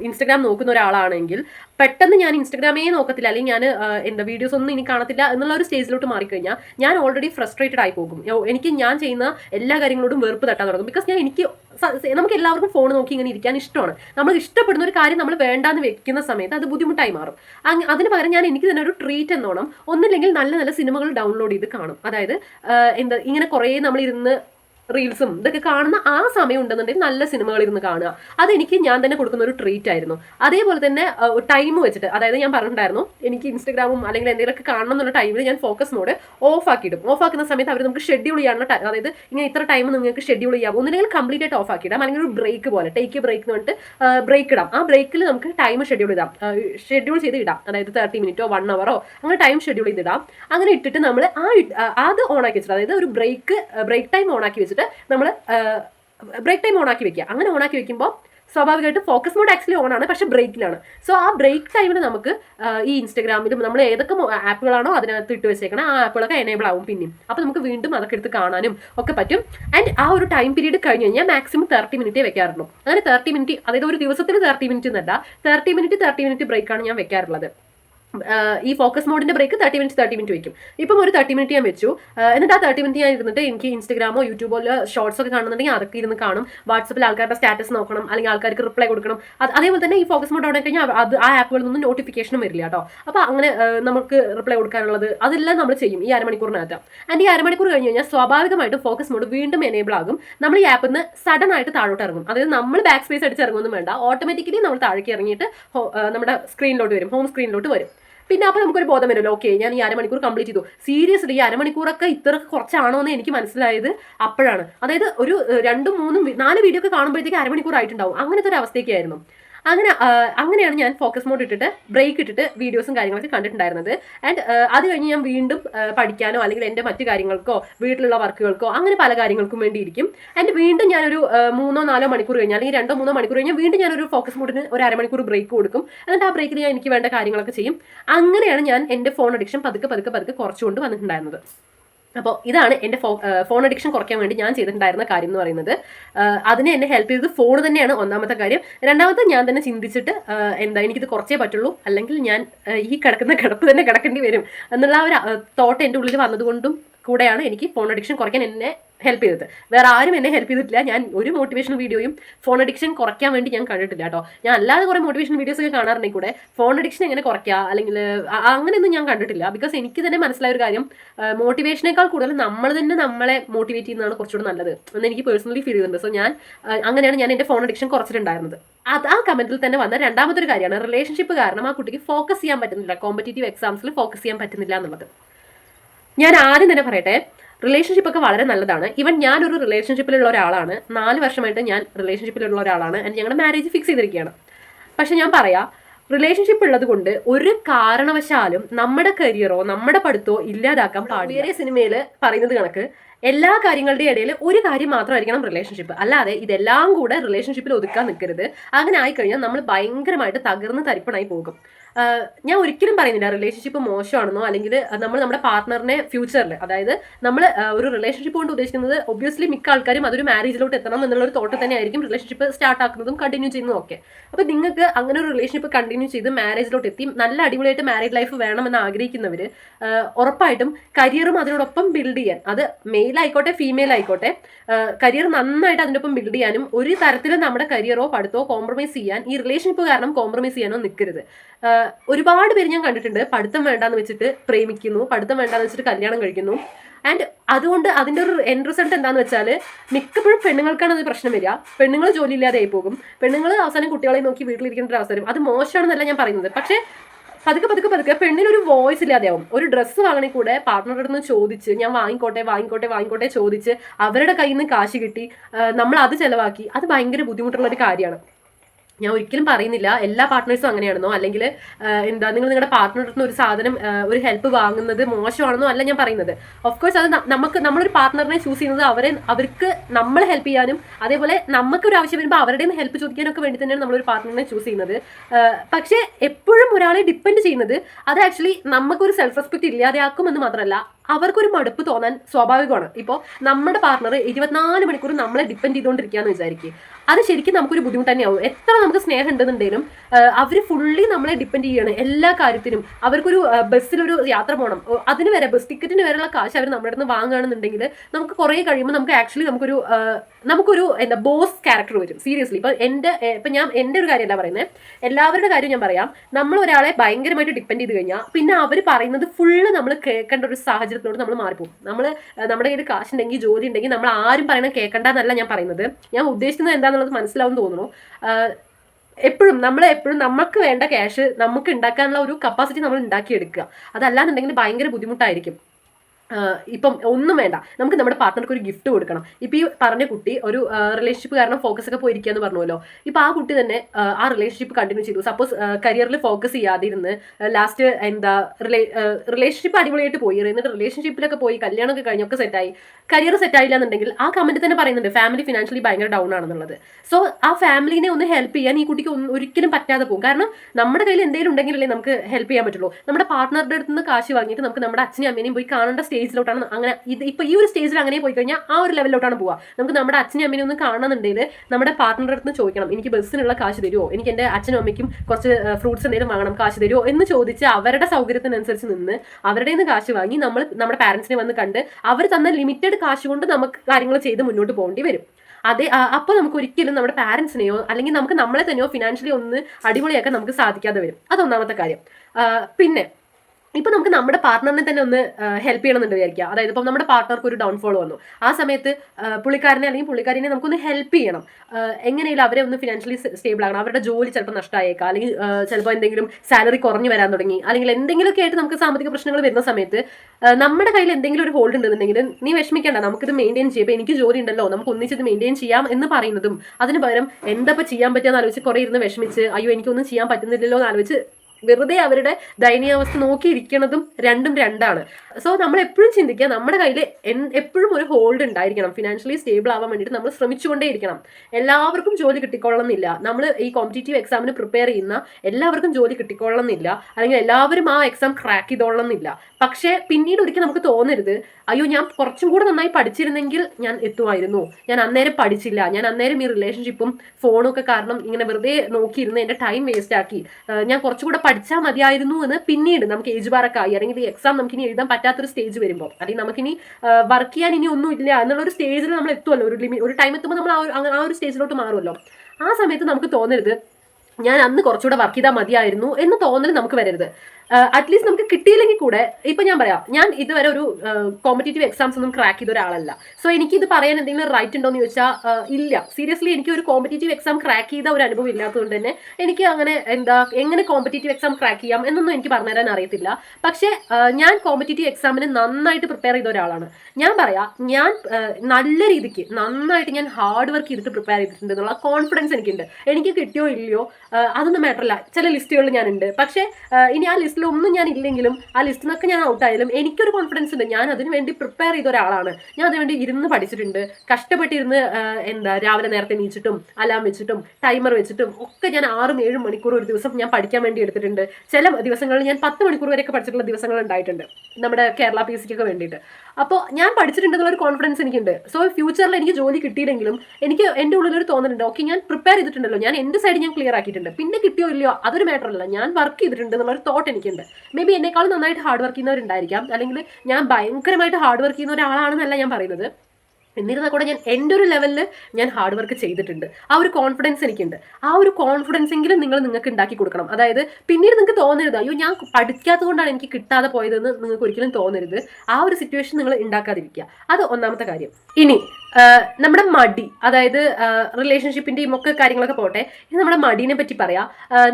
ഇൻസ്റ്റാഗ്രാം നോക്കുന്ന ഒരാളാണെങ്കിൽ പെട്ടെന്ന് ഞാൻ ഇൻസ്റ്റാഗ്രാമേ നോക്കത്തില്ല. അല്ലെങ്കിൽ ഞാൻ എന്താ വീഡിയോസ് ഒന്നും ഇനി കാണത്തില്ല എന്നുള്ള ഒരു സ്റ്റേജിലോട്ട് മാറിക്കഴിഞ്ഞാൽ ഞാൻ ഓൾറെഡി ഫ്രസ്ട്രേറ്റഡ് ആയി പോകും. എനിക്ക് ഞാൻ ചെയ്യുന്ന എല്ലാ കാര്യങ്ങളോടും വെറുപ്പ് തട്ടാൻ തുടങ്ങും. ബിക്കോസ് ഞാൻ എനിക്ക് നമുക്ക് എല്ലാവർക്കും ഫോൺ നോക്കി ഇങ്ങനെ ഇരിക്കാൻ ഇഷ്ടമാണ്. നമ്മൾ ഇഷ്ടപ്പെടുന്ന ഒരു കാര്യം നമ്മൾ വേണ്ടാന്ന് വെക്കുന്ന സമയത്ത് അത് ബുദ്ധിമുട്ടായി മാറും. അതിന് പകരം ഞാൻ എനിക്ക് തന്നെ ഒരു ട്രീറ്റ് എന്നോണം ഒന്നില്ലെങ്കിൽ നല്ല നല്ല സിനിമകൾ ഡൗൺലോഡ് ചെയ്ത് കാണും. അതായത് എന്താ ഇങ്ങനെ കുറേ നമ്മൾ ഇരുന്ന് റീൽസും ഇതൊക്കെ കാണുന്ന ആ സമയം ഉണ്ടെന്നുണ്ടെങ്കിൽ നല്ല സിനിമകൾ ഇരുന്ന് കാണുക. അതെനിക്ക് ഞാൻ തന്നെ കൊടുക്കുന്ന ഒരു ട്രീറ്റ് ആയിരുന്നു. അതേപോലെ തന്നെ ടൈം വെച്ചിട്ട് അതായത് ഞാൻ പറഞ്ഞിട്ടുണ്ടായിരുന്നു എനിക്ക് ഇൻസ്റ്റാഗ്രാമും അല്ലെങ്കിൽ എന്തെങ്കിലുമൊക്കെ കാണണം എന്നുള്ള ടൈമിൽ ഞാൻ ഫോക്കസ് മോഡ് ഓഫ് ആക്കിയിടും. ഓഫ് ആക്കുന്ന സമയത്ത് അവർ നമുക്ക് ഷെഡ്യൂൾ ചെയ്യാനുള്ള അതായത് ഇങ്ങനെ ഇത്ര ടൈം നിങ്ങൾക്ക് ഷെഡ്യൂൾ ചെയ്യാം ഒന്നില്ലെങ്കിൽ കംപ്ലീറ്റ് ആയിട്ട് ഓഫ് ആക്കിയിടാം. അല്ലെങ്കിൽ ഒരു ബ്രേക്ക് പോലെ ടേക്ക് ബ്രേക്ക് എന്ന് പറഞ്ഞിട്ട് ബ്രേക്ക് ഇടാം. ആ ബ്രേക്കിൽ നമുക്ക് ടൈം ഷെഡ്യൂൾ ചെയ്താം. ഷെഡ്യൂൾ ചെയ്ത് ഇടാം. അതായത് തേർട്ടി മിനിറ്റോ വൺ അവറോ അങ്ങനെ ടൈം ഷെഡ്യൂൾ ചെയ്തിടാം അങ്ങനെ ഇട്ടിട്ട് നമ്മൾ ആ, അത് ഓൺ ആക്കി വെച്ചിട്ട് അതായത് ഒരു ബ്രേക്ക് ബ്രേക്ക് ടൈം ഓൺ ആക്കി വെച്ചിട്ട് നമ്മൾ ബ്രേക്ക് ടൈം ഓൺ ആക്കി വെക്കുക. അങ്ങനെ ഓൺ ആക്കി വെക്കുമ്പോൾ സ്വാഭാവികമായിട്ട് ഫോക്കസ് മോഡ് ആക്ച്വലി ഓൺ ആണ് പക്ഷേ ബ്രേക്കിലാണ് സോ ആ ബ്രേക്ക് ടൈമിൽ നമുക്ക് ഈ ഇൻസ്റ്റാഗ്രാമിലും നമ്മൾ ഏതൊക്കെ ആപ്പുകളാണോ അതിനകത്ത് ഇട്ട് വെച്ചേക്കണം ആ ആപ്പുകളൊക്കെ എനേബിൾ ആവും പിന്നെയും. അപ്പോൾ നമുക്ക് വീണ്ടും അതൊക്കെ എടുത്ത് കാണാനും ഒക്കെ പറ്റും. ആൻഡ് ആ ഒരു ടൈം പീരീഡ് കഴിഞ്ഞ് കഴിഞ്ഞാൽ മാക്സിമം തേർട്ടി മിനിറ്റേ വെക്കാറുള്ളൂ. അങ്ങനെ തേർട്ടി മിനിറ്റ് അതായത് ഒരു ദിവസത്തിൽ തേർട്ടി മിനിറ്റ് എന്നല്ല തേർട്ടി മിനിറ്റ് തേർട്ടി മിനിറ്റ് ബ്രേക്കാണ് ഞാൻ വെക്കാറുള്ളത്. ഈ focus മോഡിന്റെ break thirty minute thirty minute വെക്കും. ഇപ്പം ഒരു തേർട്ടി മിനിറ്റ് ഞാൻ വെച്ചു. എന്നിട്ട് ആ തേർട്ടി മിനിറ്റ് ഞാൻ ഇരുന്നിട്ട് എനിക്ക് ഇൻസ്റ്റഗ്രാമോ യൂട്യൂബോ ഷോർട്സ് ഒക്കെ കാണുന്നുണ്ടെങ്കിൽ അതൊക്കെ ഇരുന്ന് കാണും. വാട്സപ്പിൽ ആൾക്കാരുടെ സ്റ്റാറ്റസ് നോക്കണം. അല്ലെങ്കിൽ ആൾക്കാർക്ക് റിപ്ലൈ കൊടുക്കണം. അത് അതേപോലെ തന്നെ ഈ ഫോക്കസ് മോഡ് ഓൺ കഴിഞ്ഞാൽ അത് ആ ആപ്പുകളിൽ നിന്നും നോട്ടിഫിക്കേഷനും വരില്ല കേട്ടോ അപ്പോൾ അങ്ങനെ നമുക്ക് റിപ്ലൈ കൊടുക്കാനുള്ളത് അതെല്ലാം നമ്മൾ ചെയ്യും ഈ അരമണിക്കൂറിനകത്ത്. ആൻഡ് ഈ അരമണിക്കൂർ കഴിഞ്ഞ് കഴിഞ്ഞാൽ സ്വാഭാവികമായിട്ടും ഫോക്കസ് മോഡ് വീണ്ടും എനേബിൾ ആകും. നമ്മൾ ഈ ആപ്പിൽ നിന്ന് സഡൻ ആയിട്ട് താഴോട്ട് ഇറങ്ങും. അതായത് നമ്മൾ ബാക്ക് സ്പേസ് അടിച്ച് ഇറങ്ങുമെന്നും വേണ്ട. ഓട്ടോമാറ്റിക്കലി നമ്മൾ താഴേക്ക് ഇറങ്ങിയിട്ട് നമ്മുടെ സ്ക്രീനിലോട്ട് വരും. ഹോം സ്ക്രീനിലോട്ട് വരും. പിന്നെ അപ്പോൾ നമുക്കൊരു ബോധം വരുമല്ലോ. ഓക്കെ ഞാൻ ഈ അരമണിക്കൂർ കംപ്ലീറ്റ് ചെയ്തു. സീരിയസ്ലി ഈ അരമണിക്കൂറൊക്കെ ഇത്ര കുറച്ചാണോ എന്ന് എനിക്ക് മനസ്സിലായത് അപ്പോഴാണ്. അതായത് ഒരു രണ്ടും മൂന്നും നാല് വീഡിയോ ഒക്കെ കാണുമ്പോഴത്തേക്ക് അരമണിക്കൂർ ആയിട്ടുണ്ടാവും. അങ്ങനത്തെ ഒരു അവസ്ഥയൊക്കെയായിരുന്നു. അങ്ങനെ അങ്ങനെയാണ് ഞാൻ ഫോക്കസ് മോഡ് ഇട്ടിട്ട് ബ്രേക്ക് ഇട്ടിട്ട് വീഡിയോസും കാര്യങ്ങളൊക്കെ കണ്ടിട്ടുണ്ടായിരുന്നത്. ആൻഡ് അത് കഴിഞ്ഞ് ഞാൻ വീണ്ടും പഠിക്കാനോ അല്ലെങ്കിൽ എന്റെ മറ്റു കാര്യങ്ങൾക്കോ വീട്ടിലുള്ള വർക്കുകൾക്കോ അങ്ങനെ പല കാര്യങ്ങൾക്കും വേണ്ടിയിരിക്കും. ആൻഡ് വീണ്ടും ഞാനൊരു മൂന്നോ നാലോ മണിക്കൂർ കഴിഞ്ഞാൽ അല്ലെങ്കിൽ രണ്ടോ മൂന്നോ മണിക്കൂർ കഴിഞ്ഞാൽ വീണ്ടും ഞാനൊരു ഫോക്കസ് മോഡിന് ഒരു അരമണിക്കൂർ ബ്രേക്ക് കൊടുക്കും. എന്നിട്ട് ആ ബ്രേക്കിൽ ഞാൻ എനിക്ക് വേണ്ട കാര്യങ്ങളൊക്കെ ചെയ്യും. അങ്ങനെയാണ് ഞാൻ എന്റെ ഫോൺ അഡിക്ഷൻ പതുക്കെ പതുക്കെ പതുക്കെ കുറച്ചുകൊണ്ട് വന്നിട്ടുണ്ടായിരുന്നത്. അപ്പോൾ ഇതാണ് എന്റെ ഫോ ഫോൺ അഡിക്ഷൻ കുറയ്ക്കാൻ വേണ്ടി ഞാൻ ചെയ്തിട്ടുണ്ടായിരുന്ന കാര്യം എന്ന് പറയുന്നത്. അതിനെ എന്നെ ഹെൽപ്പ് ചെയ്തത് ഫോൺ തന്നെയാണ് ഒന്നാമത്തെ കാര്യം. രണ്ടാമത്തെ ഞാൻ തന്നെ ചിന്തിച്ചിട്ട് എന്താ എനിക്കിത് കുറച്ചേ പറ്റുള്ളൂ അല്ലെങ്കിൽ ഞാൻ ഈ കിടക്കുന്ന കിടപ്പ് തന്നെ കിടക്കേണ്ടി വരും എന്നുള്ള ആ ഒരു തോട്ട് എന്റെ ഉള്ളിൽ വന്നതുകൊണ്ടും കൂടെയാണ് എനിക്ക് ഫോൺ അഡിക്ഷൻ കുറയ്ക്കാൻ എന്നെ ഹെൽപ്പ് ചെയ്തത്. വേറെ ആരും എന്നെ ഹെൽപ്പ് ചെയ്തിട്ടില്ല. ഞാൻ ഒരു മോട്ടിവേഷൻ വീഡിയോയും ഫോൺ അഡിക്ഷൻ കുറയ്ക്കാൻ വേണ്ടി ഞാൻ കണ്ടിട്ടില്ല കേട്ടോ. ഞാൻ അല്ലാതെ കുറേ മോട്ടിവേഷൻ വീഡിയോസ് ഒക്കെ കാണാറുണ്ടെങ്കിൽ കൂടെ. ഫോൺ അഡിക്ഷൻ എങ്ങനെ കുറയ്ക്കുക അല്ലെങ്കിൽ അങ്ങനെയൊന്നും ഞാൻ കണ്ടിട്ടില്ല. ബിക്കോസ് എനിക്ക് തന്നെ മനസ്സിലായ ഒരു കാര്യം മോട്ടിവേഷനേക്കാൾ കൂടുതൽ നമ്മൾ തന്നെ നമ്മളെ മോട്ടിവേറ്റ് ചെയ്യുന്നതാണ് കുറച്ചുകൂടെ നല്ലത് എന്ന് എനിക്ക് പേഴ്സണലി ഫീൽ ചെയ്യുന്നുണ്ട് സോ ഞാൻ അങ്ങനെയാണ് ഞാൻ എന്റെ ഫോൺ അഡിക്ഷൻ കുറച്ചിട്ടുണ്ടായിരുന്നത്. അത് ആ കമന്റിൽ തന്നെ വന്ന രണ്ടാമത്തെ ഒരു കാര്യമാണ്. റിലേഷൻഷിപ്പ് കാരണം ആ കുട്ടിക്ക് ഫോക്കസ് ചെയ്യാൻ പറ്റുന്നില്ല. കോമ്പറ്റേറ്റീവ് എക്സാംസിൽ ഫോക്കസ് ചെയ്യാൻ പറ്റുന്നില്ല എന്നുള്ളത്. ഞാൻ ആദ്യം തന്നെ പറയട്ടെ റിലേഷൻഷിപ്പ് ഒക്കെ വളരെ നല്ലതാണ്. ഈവൻ ഞാനൊരു റിലേഷൻഷിപ്പിലുള്ള ഒരാളാണ്. നാല് വർഷമായിട്ട് ഞാൻ റിലേഷൻഷിപ്പിലുള്ള ഒരാളാണ്. ആൻഡ് ഞങ്ങളുടെ മാരേജ് ഫിക്സ് ചെയ്തിരിക്കുകയാണ്. പക്ഷെ ഞാൻ പറയാം റിലേഷൻഷിപ്പ് ഉള്ളത് കൊണ്ട് ഒരു കാരണവശാലും നമ്മുടെ കരിയറോ നമ്മുടെ പഠിത്തമോ ഇല്ലാതാക്കാൻ പാടില്ല. വേറെ സിനിമയിൽ പറയുന്നത് കണക്ക് എല്ലാ കാര്യങ്ങളുടെയും ഇടയിൽ ഒരു കാര്യം മാത്രമായിരിക്കണം റിലേഷൻഷിപ്പ് അല്ലാതെ ഇതെല്ലാം കൂടെ റിലേഷൻഷിപ്പിൽ ഒതുക്കാൻ നിൽക്കരുത്. അങ്ങനെ ആയിക്കഴിഞ്ഞാൽ നമ്മൾ ഭയങ്കരമായിട്ട് തകർന്ന് തരിപ്പണായി പോകും. ഞാൻ ഒരിക്കലും പറയുന്നില്ല. റിലേഷൻഷിപ്പ് മോശമാണെന്നോ അല്ലെങ്കിൽ നമ്മൾ നമ്മുടെ പാർട്ട്ണറിനെ ഫ്യൂച്ചറിൽ അതായത് നമ്മൾ ഒരു റിലേഷൻഷിപ്പ് കൊണ്ട് ഉദ്ദേശിക്കുന്നത് ഒബ്വിയസ്ലി മിക്ക ആൾക്കാരും അതൊരു മാരേജിലോട്ട് എത്തണം എന്നുള്ള ഒരു തോട്ട് തന്നെ ആയിരിക്കും റിലേഷൻഷിപ്പ് സ്റ്റാർട്ട് ആക്കുന്നതും കണ്ടിന്യൂ ചെയ്യുന്നതും ഒക്കെ. അപ്പോൾ നിങ്ങൾക്ക് അങ്ങനെ ഒരു റിലേഷൻഷിപ്പ് കണ്ടിന്യൂ ചെയ്ത് മാരേജിലോട്ട് എത്തി നല്ല അടിപൊളിയായിട്ട് മാരേജ് ലൈഫ് വേണമെന്ന് ആഗ്രഹിക്കുന്നവർ ഉറപ്പായിട്ടും കരിയറും അതിനോടൊപ്പം ബിൽഡ് ചെയ്യാൻ അത് മെയിൽ ആയിക്കോട്ടെ ഫീമെയിൽ ആയിക്കോട്ടെ കരിയർ നന്നായിട്ട് അതിനൊപ്പം ബിൽഡ് ചെയ്യാനും ഒരു തരത്തിലും നമ്മുടെ കരിയറോ പഠിത്തോ കോംപ്രമൈസ് ചെയ്യാൻ ഈ റിലേഷൻഷിപ്പ് കാരണം കോംപ്രമൈസ് ചെയ്യാനോ നിൽക്കരുത്. ഒരുപാട് പേര് ഞാൻ കണ്ടിട്ടുണ്ട്. പഠിത്തം വേണ്ടാന്ന് വെച്ചിട്ട് പ്രേമിക്കുന്നു. പഠിത്തം വേണ്ടാന്ന് വെച്ചിട്ട് കല്യാണം കഴിക്കുന്നു. ആൻഡ് അതുകൊണ്ട് അതിന്റെ ഒരു എൻഡ് റിസൾട്ട് എന്താന്ന് വെച്ചാൽ മിക്കപ്പോഴും പെണ്ണുങ്ങൾക്കാണ് അത് പ്രശ്നം വരിക. പെണ്ണുങ്ങൾ ജോലി ഇല്ലാതെ ആയി പോകും. പെണ്ണുങ്ങൾ അവസാനം കുട്ടികളെ നോക്കി വീട്ടിലിരിക്കേണ്ട ഒരു അവസരം. അത് മോശമാണെന്നല്ല ഞാൻ പറയുന്നത്. പക്ഷേ പതുക്കെ പതുക്കെ പതുക്കെ പെണ്ണിനൊരു വോയിസ് ഇല്ലാതെയാവും. ഒരു ഡ്രസ്സ് വാങ്ങണേ കൂടെ പാർട്ട്ണറുടെ അടുത്ത് ചോദിച്ച് ഞാൻ വാങ്ങിക്കോട്ടെ വാങ്ങിക്കോട്ടെ വാങ്ങിക്കോട്ടെ ചോദിച്ച് അവരുടെ കയ്യിൽ നിന്ന് കാശ് കിട്ടി നമ്മൾ അത് ചിലവാക്കി. അത് ഭയങ്കര ബുദ്ധിമുട്ടുള്ള ഒരു കാര്യമാണ്. ഞാൻ ഒരിക്കലും പറയുന്നില്ല. എല്ലാ പാർട്ട്നേഴ്സും അങ്ങനെയാണെന്നോ? അല്ലെങ്കിൽ എന്താ നിങ്ങൾ നിങ്ങളുടെ പാർട്ട്ണറിൽ നിന്ന് ഒരു സാധനം ഒരു ഹെൽപ്പ് വാങ്ങുന്നത് മോശമാണെന്നോ? അല്ല ഞാൻ പറയുന്നത്. ഓഫ് കോഴ്സ് അത് നമുക്ക് നമ്മളൊരു പാർട്ട്ണറിനെ ചൂസ് ചെയ്യുന്നത് അവരെ അവർക്ക് നമ്മൾ ഹെൽപ്പ് ചെയ്യാനും അതേപോലെ നമുക്ക് ഒരു ആവശ്യം വരുമ്പോൾ അവരുടെ നിന്ന് ഹെൽപ്പ് ചോദിക്കാനൊക്കെ വേണ്ടി തന്നെയാണ് നമ്മളൊരു പാർട്ട്ണറിനെ ചൂസ് ചെയ്യുന്നത്. പക്ഷേ എപ്പോഴും ഒരാളെ ഡിപ്പെൻഡ് ചെയ്യുന്നത് അത് ആക്ച്വലി നമുക്കൊരു സെൽഫ് റെസ്പെക്ട് ഇല്ലാതെയാക്കുമെന്ന് മാത്രമല്ല അവർക്കൊരു മടുപ്പ് തോന്നാൻ സ്വാഭാവികമാണ്. ഇപ്പോൾ നമ്മുടെ പാർട്ണർ ഇരുപത്തിനാല് മണിക്കൂർ നമ്മളെ ഡിപ്പെൻഡ് ചെയ്തുകൊണ്ടിരിക്കുകയെന്ന് വിചാരിക്കും. അത് ശരിക്കും നമുക്കൊരു ബുദ്ധിമുട്ട് തന്നെയാവും എത്ര നമുക്ക് സ്നേഹം ഉണ്ടെന്നുണ്ടെങ്കിലും അവർ ഫുള്ളി നമ്മളെ ഡിപ്പെൻഡ് ചെയ്യാണ് എല്ലാ കാര്യത്തിനും. അവർക്കൊരു ബസ്സിലൊരു യാത്ര പോകണം അതിന് വരെ ബസ് ടിക്കറ്റിന് വരെയുള്ള കാശ് അവർ നമ്മുടെ അടുത്ത് വാങ്ങുകയാണെന്നുണ്ടെങ്കിൽ നമുക്ക് കുറേ കഴിയുമ്പോൾ നമുക്ക് ആക്ച്വലി നമുക്കൊരു നമുക്കൊരു എന്താ ബോസ് ക്യാരക്ടർ വരും. സീരിയസ്ലി ഇപ്പൊ എന്റെ ഇപ്പൊ ഞാൻ എന്റെ ഒരു കാര്യം എന്താ പറയുന്നത് എല്ലാവരുടെ കാര്യം ഞാൻ പറയാം. നമ്മൾ ഒരാളെ ഭയങ്കരമായിട്ട് ഡിപ്പെൻഡ് ചെയ്ത് കഴിഞ്ഞാൽ പിന്നെ അവർ പറയുന്നത് ഫുള്ള് നമ്മൾ കേൾക്കേണ്ട ഒരു സാഹചര്യത്തിലോട്ട് നമ്മൾ മാറിപ്പോകും നമ്മൾ നമ്മുടെ കയ്യിൽ കാശുണ്ടെങ്കിൽ ജോലി ഉണ്ടെങ്കിൽ നമ്മൾ ആരും പറയുന്നത് കേൾക്കണ്ടെന്നല്ല ഞാൻ പറയുന്നത്. ഞാൻ ഉദ്ദേശിക്കുന്നത് എന്താണെന്നുള്ളത് മനസ്സിലാവും തോന്നുന്നു. എപ്പോഴും നമ്മൾ എപ്പോഴും നമുക്ക് വേണ്ട ക്യാഷ് നമുക്ക് ഉണ്ടാക്കാനുള്ള ഒരു കപ്പാസിറ്റി നമ്മൾ ഉണ്ടാക്കിയെടുക്കുക. അതല്ലാന്നുണ്ടെങ്കിൽ ഭയങ്കര ബുദ്ധിമുട്ടായിരിക്കും. ഇപ്പം ഒന്നും വേണ്ട. നമുക്ക് നമ്മുടെ പാർട്ട്ണർക്ക് ഒരു ഗിഫ്റ്റ് കൊടുക്കണം. ഇപ്പം ഈ പറഞ്ഞ കുട്ടി ഒരു റിലേഷൻഷിപ്പ് കാരണം ഫോക്കസ് ഒക്കെ പോയിരിക്കുക എന്ന് ഇപ്പം ആ കുട്ടി തന്നെ ആ റിലേഷൻഷിപ്പ് കണ്ടിന്യൂ ചെയ്തു. സപ്പോസ് കരിയറിൽ ഫോക്കസ് ചെയ്യാതിരുന്ന് ലാസ്റ്റ് എന്താ റിലേ റിലേഷൻഷിപ്പ് അടിപൊളിയായിട്ട് പോയി. എന്നിട്ട് റിലേഷൻഷിപ്പിലൊക്കെ പോയി കല്യാണമൊക്കെ കഴിഞ്ഞൊക്കെ സെറ്റായി കരിയർ സെറ്റ് ആയില്ല എന്നുണ്ടെങ്കിൽ ആ കമന്റ് തന്നെ പറയുന്നുണ്ട് ഫാമിലി ഫിനാൻഷ്യലി ഭയങ്കര ഡൗൺ ആണെന്നുള്ളത്. സോ ആ ഫാമിലിനെ ഒന്ന് ഹെൽപ്പ് ചെയ്യാൻ ഈ കുട്ടിക്ക് ഒരിക്കലും പറ്റാതെ പോകും. കാരണം നമ്മുടെ കയ്യിൽ എന്തെങ്കിലും ഉണ്ടെങ്കിലല്ലേ നമുക്ക് ഹെൽപ്പ് ചെയ്യാൻ പറ്റുള്ളൂ. നമ്മുടെ പാർട്ട്ണറുടെ അടുത്ത് നിന്ന് കാശ് വാങ്ങിയിട്ട് നമുക്ക് നമ്മുടെ അച്ഛനെയും അമ്മേനെയും പോയി കാണേണ്ട സ്റ്റേജിലോട്ടാണ് അങ്ങനെ ഇത് ഇപ്പൊ ഈ ഒരു സ്റ്റേജിൽ അങ്ങനെ പോയി കഴിഞ്ഞാൽ ആ ഒരു ലെവലിലോട്ടാണ് പോവുക നമുക്ക് നമ്മുടെ അച്ഛനും അമ്മയും ഒന്ന് കാണണമെന്നുണ്ടെങ്കിൽ നമ്മുടെ പാർട്ട്ണറുടെ അടുത്ത് ചോദിക്കണം എനിക്ക് ബസ്സിനുള്ള കാശ് തരുമോ എനിക്ക് എന്റെ അച്ഛനും അമ്മയ്ക്കും കുറച്ച് ഫ്രൂട്ട്സ് എന്തെങ്കിലും വാങ്ങണം കാശ് തരുമോ എന്ന് ചോദിച്ച് അവരുടെ സൗകര്യത്തിനനുസരിച്ച് നിന്ന് അവരുടെ നിന്ന് കാശ് വാങ്ങി നമ്മൾ നമ്മുടെ പാരൻസിനെ വന്ന് കണ്ട് അവർ തന്ന ലിമിറ്റഡ് കാശ് കൊണ്ട് നമുക്ക് കാര്യങ്ങൾ ചെയ്ത് മുന്നോട്ട് പോകേണ്ടി വരും. അതെ അപ്പോൾ നമുക്ക് ഒരിക്കലും നമ്മുടെ പാരൻസിനെയോ അല്ലെങ്കിൽ നമുക്ക് നമ്മളെ തന്നെയോ ഫിനാൻഷ്യലി ഒന്ന് അടിപൊളിയാക്കാൻ നമുക്ക് സാധിക്കാതെ വരും. അതൊന്നാമത്തെ കാര്യം. പിന്നെ ഇപ്പൊ നമുക്ക് നമ്മുടെ പാർട്ട്ണറിനെ തന്നെ ഒന്ന് ഹെൽപ്പ് ചെയ്യണമെന്നുണ്ട് വിചാരിക്കുക. അതായത് ഇപ്പം നമ്മുടെ പാർട്ട്ണർക്ക് ഒരു ഡൗൺഫോൾ വന്നു. ആ സമയത്ത് പുള്ളിക്കാരനെ അല്ലെങ്കിൽ പുള്ളിക്കാരിനെ നമുക്കൊന്ന് ഹെൽപ്പ് ചെയ്യണം. എങ്ങനെയാലും അവരെ ഒന്ന് ഫിനാൻഷ്യലി സ്റ്റേബിൾ ആകണം അവരുടെ ജോലി ചിലപ്പോൾ നഷ്ടമായേക്കാം. അല്ലെങ്കിൽ ചിലപ്പോൾ എന്തെങ്കിലും സാലറി കുറഞ്ഞു വരാൻ തുടങ്ങി. അല്ലെങ്കിൽ എന്തെങ്കിലുമൊക്കെ ആയിട്ട് നമുക്ക് സാമ്പത്തിക പ്രശ്നങ്ങൾ വരുന്ന സമയത്ത് നമ്മുടെ കയ്യിൽ എന്തെങ്കിലും ഒരു ഹോൾഡ് ഉണ്ടെന്നുണ്ടെങ്കിൽ നീ വിഷമിക്കേണ്ട. നമുക്കിത് മെയിന്റെയിൻ ചെയ്യാം. ഇപ്പം എനിക്ക് ജോലി ഉണ്ടല്ലോ. നമുക്ക് ഒന്നിച്ചത് മെയിന്റെയിൻ ചെയ്യാം എന്ന് പറയുന്നതും അതിന് പകരം എന്താ ചെയ്യാൻ പറ്റുക എന്ന് ആലോചിച്ച് കുറേ ഇരുന്ന് വിഷമിച്ച് അയ്യോ എനിക്കൊന്നും ചെയ്യാൻ പറ്റുന്നില്ലല്ലോ എന്ന് ആലോചിച്ച് വെറുതെ അവരുടെ ദയനീയാവസ്ഥ നോക്കിയിരിക്കണതും രണ്ടും രണ്ടാണ്. സോ നമ്മൾ എപ്പോഴും ചിന്തിക്കുക നമ്മുടെ കയ്യിൽ എപ്പോഴും ഒരു ഹോൾഡ് ഉണ്ടായിരിക്കണം. ഫിനാൻഷ്യലി സ്റ്റേബിൾ ആവാൻ വേണ്ടിയിട്ട് നമ്മൾ ശ്രമിച്ചുകൊണ്ടേയിരിക്കണം എല്ലാവർക്കും ജോലി കിട്ടിക്കൊള്ളണമെന്നില്ല. നമ്മൾ ഈ കോമ്പറ്റേറ്റീവ് എക്സാമിന് പ്രിപ്പയർ ചെയ്യുന്ന എല്ലാവർക്കും ജോലി കിട്ടിക്കൊള്ളണമെന്നില്ല. അല്ലെങ്കിൽ എല്ലാവരും ആ എക്സാം ക്രാക്ക് ചെയ്തോളണമെന്നില്ല. പക്ഷേ പിന്നീട് ഒരിക്കൽ നമുക്ക് തോന്നരുത് അയ്യോ ഞാൻ കുറച്ചും കൂടെ നന്നായി പഠിച്ചിരുന്നെങ്കിൽ ഞാൻ എത്തുമായിരുന്നു. ഞാൻ അന്നേരം പഠിച്ചില്ല. ഞാൻ അന്നേരം ഈ റിലേഷൻഷിപ്പും ഫോണും ഒക്കെ കാരണം ഇങ്ങനെ വെറുതെ നോക്കിയിരുന്ന് എന്റെ ടൈം വേസ്റ്റ് ആക്കി. ഞാൻ കുറച്ചുകൂടെ പഠിച്ചാൽ മതിയായിരുന്നു എന്ന് പിന്നീട് നമുക്ക് ഏജ് ബാറൊക്കെ അല്ലെങ്കിൽ എക്സാം നമുക്കിനി എഴുതാൻ പറ്റാത്തൊരു സ്റ്റേജ് വരുമ്പോൾ അല്ലെങ്കിൽ നമുക്കിനി വർക്ക് ചെയ്യാൻ ഇനി ഒന്നും ഇല്ല എന്നുള്ള ഒരു സ്റ്റേജിൽ നമ്മൾ എത്തുമല്ലോ ഒരു ലിമിറ്റ് ഒരു ടൈം എത്തുമ്പോൾ നമ്മൾ ആ ഒരു സ്റ്റേജിലോട്ട് മാറുമല്ലോ ആ സമയത്ത് നമുക്ക് തോന്നരുത് ഞാൻ അന്ന് കുറച്ചുകൂടെ വർക്ക് ചെയ്താൽ മതിയായിരുന്നു എന്ന് തോന്നൽ നമുക്ക് വരരുത്. അറ്റ്ലീസ്റ്റ് നമുക്ക് കിട്ടിയില്ലെങ്കിൽ കൂടെ ഇപ്പൊ ഞാൻ പറയാം ഞാൻ ഇതുവരെ ഒരു കോമ്പറ്റേറ്റീവ് എക്സാംസ് ഒന്നും ക്രാക്ക് ചെയ്ത ഒരാളല്ല. സോ എനിക്ക് ഇത് പറയാൻ എന്തെങ്കിലും റൈറ്റ് ഉണ്ടോ എന്ന് ചോദിച്ചാൽ ഇല്ല. സീരിയസ്ലി എനിക്ക് ഒരു കോമ്പറ്റേറ്റീവ് എക്സാം ക്രാക്ക് ചെയ്ത ഒരു അനുഭവം ഇല്ലാത്തതുകൊണ്ട് തന്നെ എനിക്ക് അങ്ങനെ എന്താ എങ്ങനെ കോമ്പറ്റേറ്റീവ് എക്സാം ക്രാക്ക് ചെയ്യാം എന്നൊന്നും എനിക്ക് പറഞ്ഞുതരാൻ അറിയത്തില്ല. പക്ഷേ ഞാൻ കോമ്പറ്റേറ്റീവ് എക്സാമിന് നന്നായിട്ട് പ്രിപ്പയർ ചെയ്ത ഒരാളാണ്. ഞാൻ പറയാം ഞാൻ നല്ല രീതിക്ക് നന്നായിട്ട് ഞാൻ ഹാർഡ് വർക്ക് ചെയ്തിട്ട് പ്രിപ്പയർ ചെയ്തിട്ടുണ്ട് എന്നുള്ള കോൺഫിഡൻസ് എനിക്കുണ്ട്. എനിക്ക് കിട്ടിയോ ഇല്ലയോ അതൊന്നും മാറ്ററല്ല ചില ലിസ്റ്റുകളിൽ ഞാനുണ്ട്. പക്ഷേ ഇനി ആ ലിസ്റ്റിൽ ഒന്നും ഞാൻ ഇല്ലെങ്കിലും ആ ലിസ്റ്റിൽ നിന്നൊക്കെ ഞാൻ ഔട്ടായാലും എനിക്കൊരു കോൺഫിഡൻസ് ഉണ്ട്. ഞാൻ അതിന് വേണ്ടി പ്രിപ്പയർ ചെയ്ത ഒരാളാണ്. ഞാൻ അതിനുവേണ്ടി ഇരുന്ന് പഠിച്ചിട്ടുണ്ട്. കഷ്ടപ്പെട്ടിരുന്ന് എന്താ രാവിലെ നേരത്തെ നീച്ചിട്ടും അലാം വെച്ചിട്ടും ടൈമർ വെച്ചിട്ടും ഒക്കെ ഞാൻ ആറും ഏഴും മണിക്കൂർ ഒരു ദിവസം ഞാൻ പഠിക്കാൻ വേണ്ടി എടുത്തിട്ടുണ്ട്. ചില ദിവസങ്ങളിൽ ഞാൻ പത്ത് മണിക്കൂർ വരെയൊക്കെ പഠിച്ചിട്ടുള്ള ദിവസങ്ങൾ ഉണ്ടായിട്ടുണ്ട് നമ്മുടെ കേരള പി എസ് വേണ്ടിയിട്ട്. അപ്പോൾ ഞാൻ പഠിച്ചിട്ടുണ്ടെന്നുള്ള ഒരു കോൺഫിഡൻസ് എനിക്കുണ്ട്. സോ ഫ്യൂച്ചറിൽ എനിക്ക് ജോലി കിട്ടിയില്ലെങ്കിലും എനിക്ക് എന്റെ ഉള്ളിലൊരു തോന്നലുണ്ട്. ഓക്കെ ഞാൻ പ്രിപ്പയർ ചെയ്തിട്ടുണ്ടല്ലോ. ഞാൻ എന്റെ സൈഡ് ഞാൻ ക്ലിയർ ആക്കിയിട്ടുണ്ട്. പിന്നെ കിട്ടിയോ ഇല്ലയോ അതൊരു മാറ്റർ അല്ല. ഞാൻ വർക്ക് ചെയ്തിട്ടുണ്ട് എന്നുള്ളൊരു തോട്ട് തോട്ട് എനിക്കുണ്ട് മേ ബി എന്നെക്കാളും നന്നായിട്ട് ഹാർഡ് വർക്ക് ചെയ്യുന്നവരുണ്ടായിരിക്കാം. അല്ലെങ്കിൽ ഞാൻ ഭയങ്കരമായിട്ട് ഹാർഡ് വർക്ക് ചെയ്യുന്ന ഒരാളാണെന്നല്ല ഞാൻ പറയുന്നത്. എന്നിരുന്നാൽ കൂടെ ഞാൻ എന്റെ ഒരു ലെവലിൽ ഞാൻ ഹാർഡ് വർക്ക് ചെയ്തിട്ടുണ്ട്. ആ ഒരു കോൺഫിഡൻസ് എനിക്കുണ്ട്. ആ ഒരു കോൺഫിഡൻസ് എങ്കിലും നിങ്ങൾ നിങ്ങൾക്ക് ഉണ്ടാക്കി കൊടുക്കണം. അതായത് പിന്നീട് നിങ്ങൾക്ക് തോന്നരുത്. അയ്യോ ഞാൻ പഠിക്കാത്തത് കൊണ്ടാണ് എനിക്ക് കിട്ടാതെ പോയതെന്ന് നിങ്ങൾക്ക് ഒരിക്കലും തോന്നരുത്. ആ ഒരു സിറ്റുവേഷൻ നിങ്ങൾ ഉണ്ടാക്കാതിരിക്കുക. അത് ഒന്നാമത്തെ കാര്യം. ഇനി നമ്മുടെ മടി അതായത് റിലേഷൻഷിപ്പിന്റെയും ഒക്കെ കാര്യങ്ങളൊക്കെ പോട്ടെ ഇനി നമ്മുടെ മടിനെ പറ്റി പറയാം.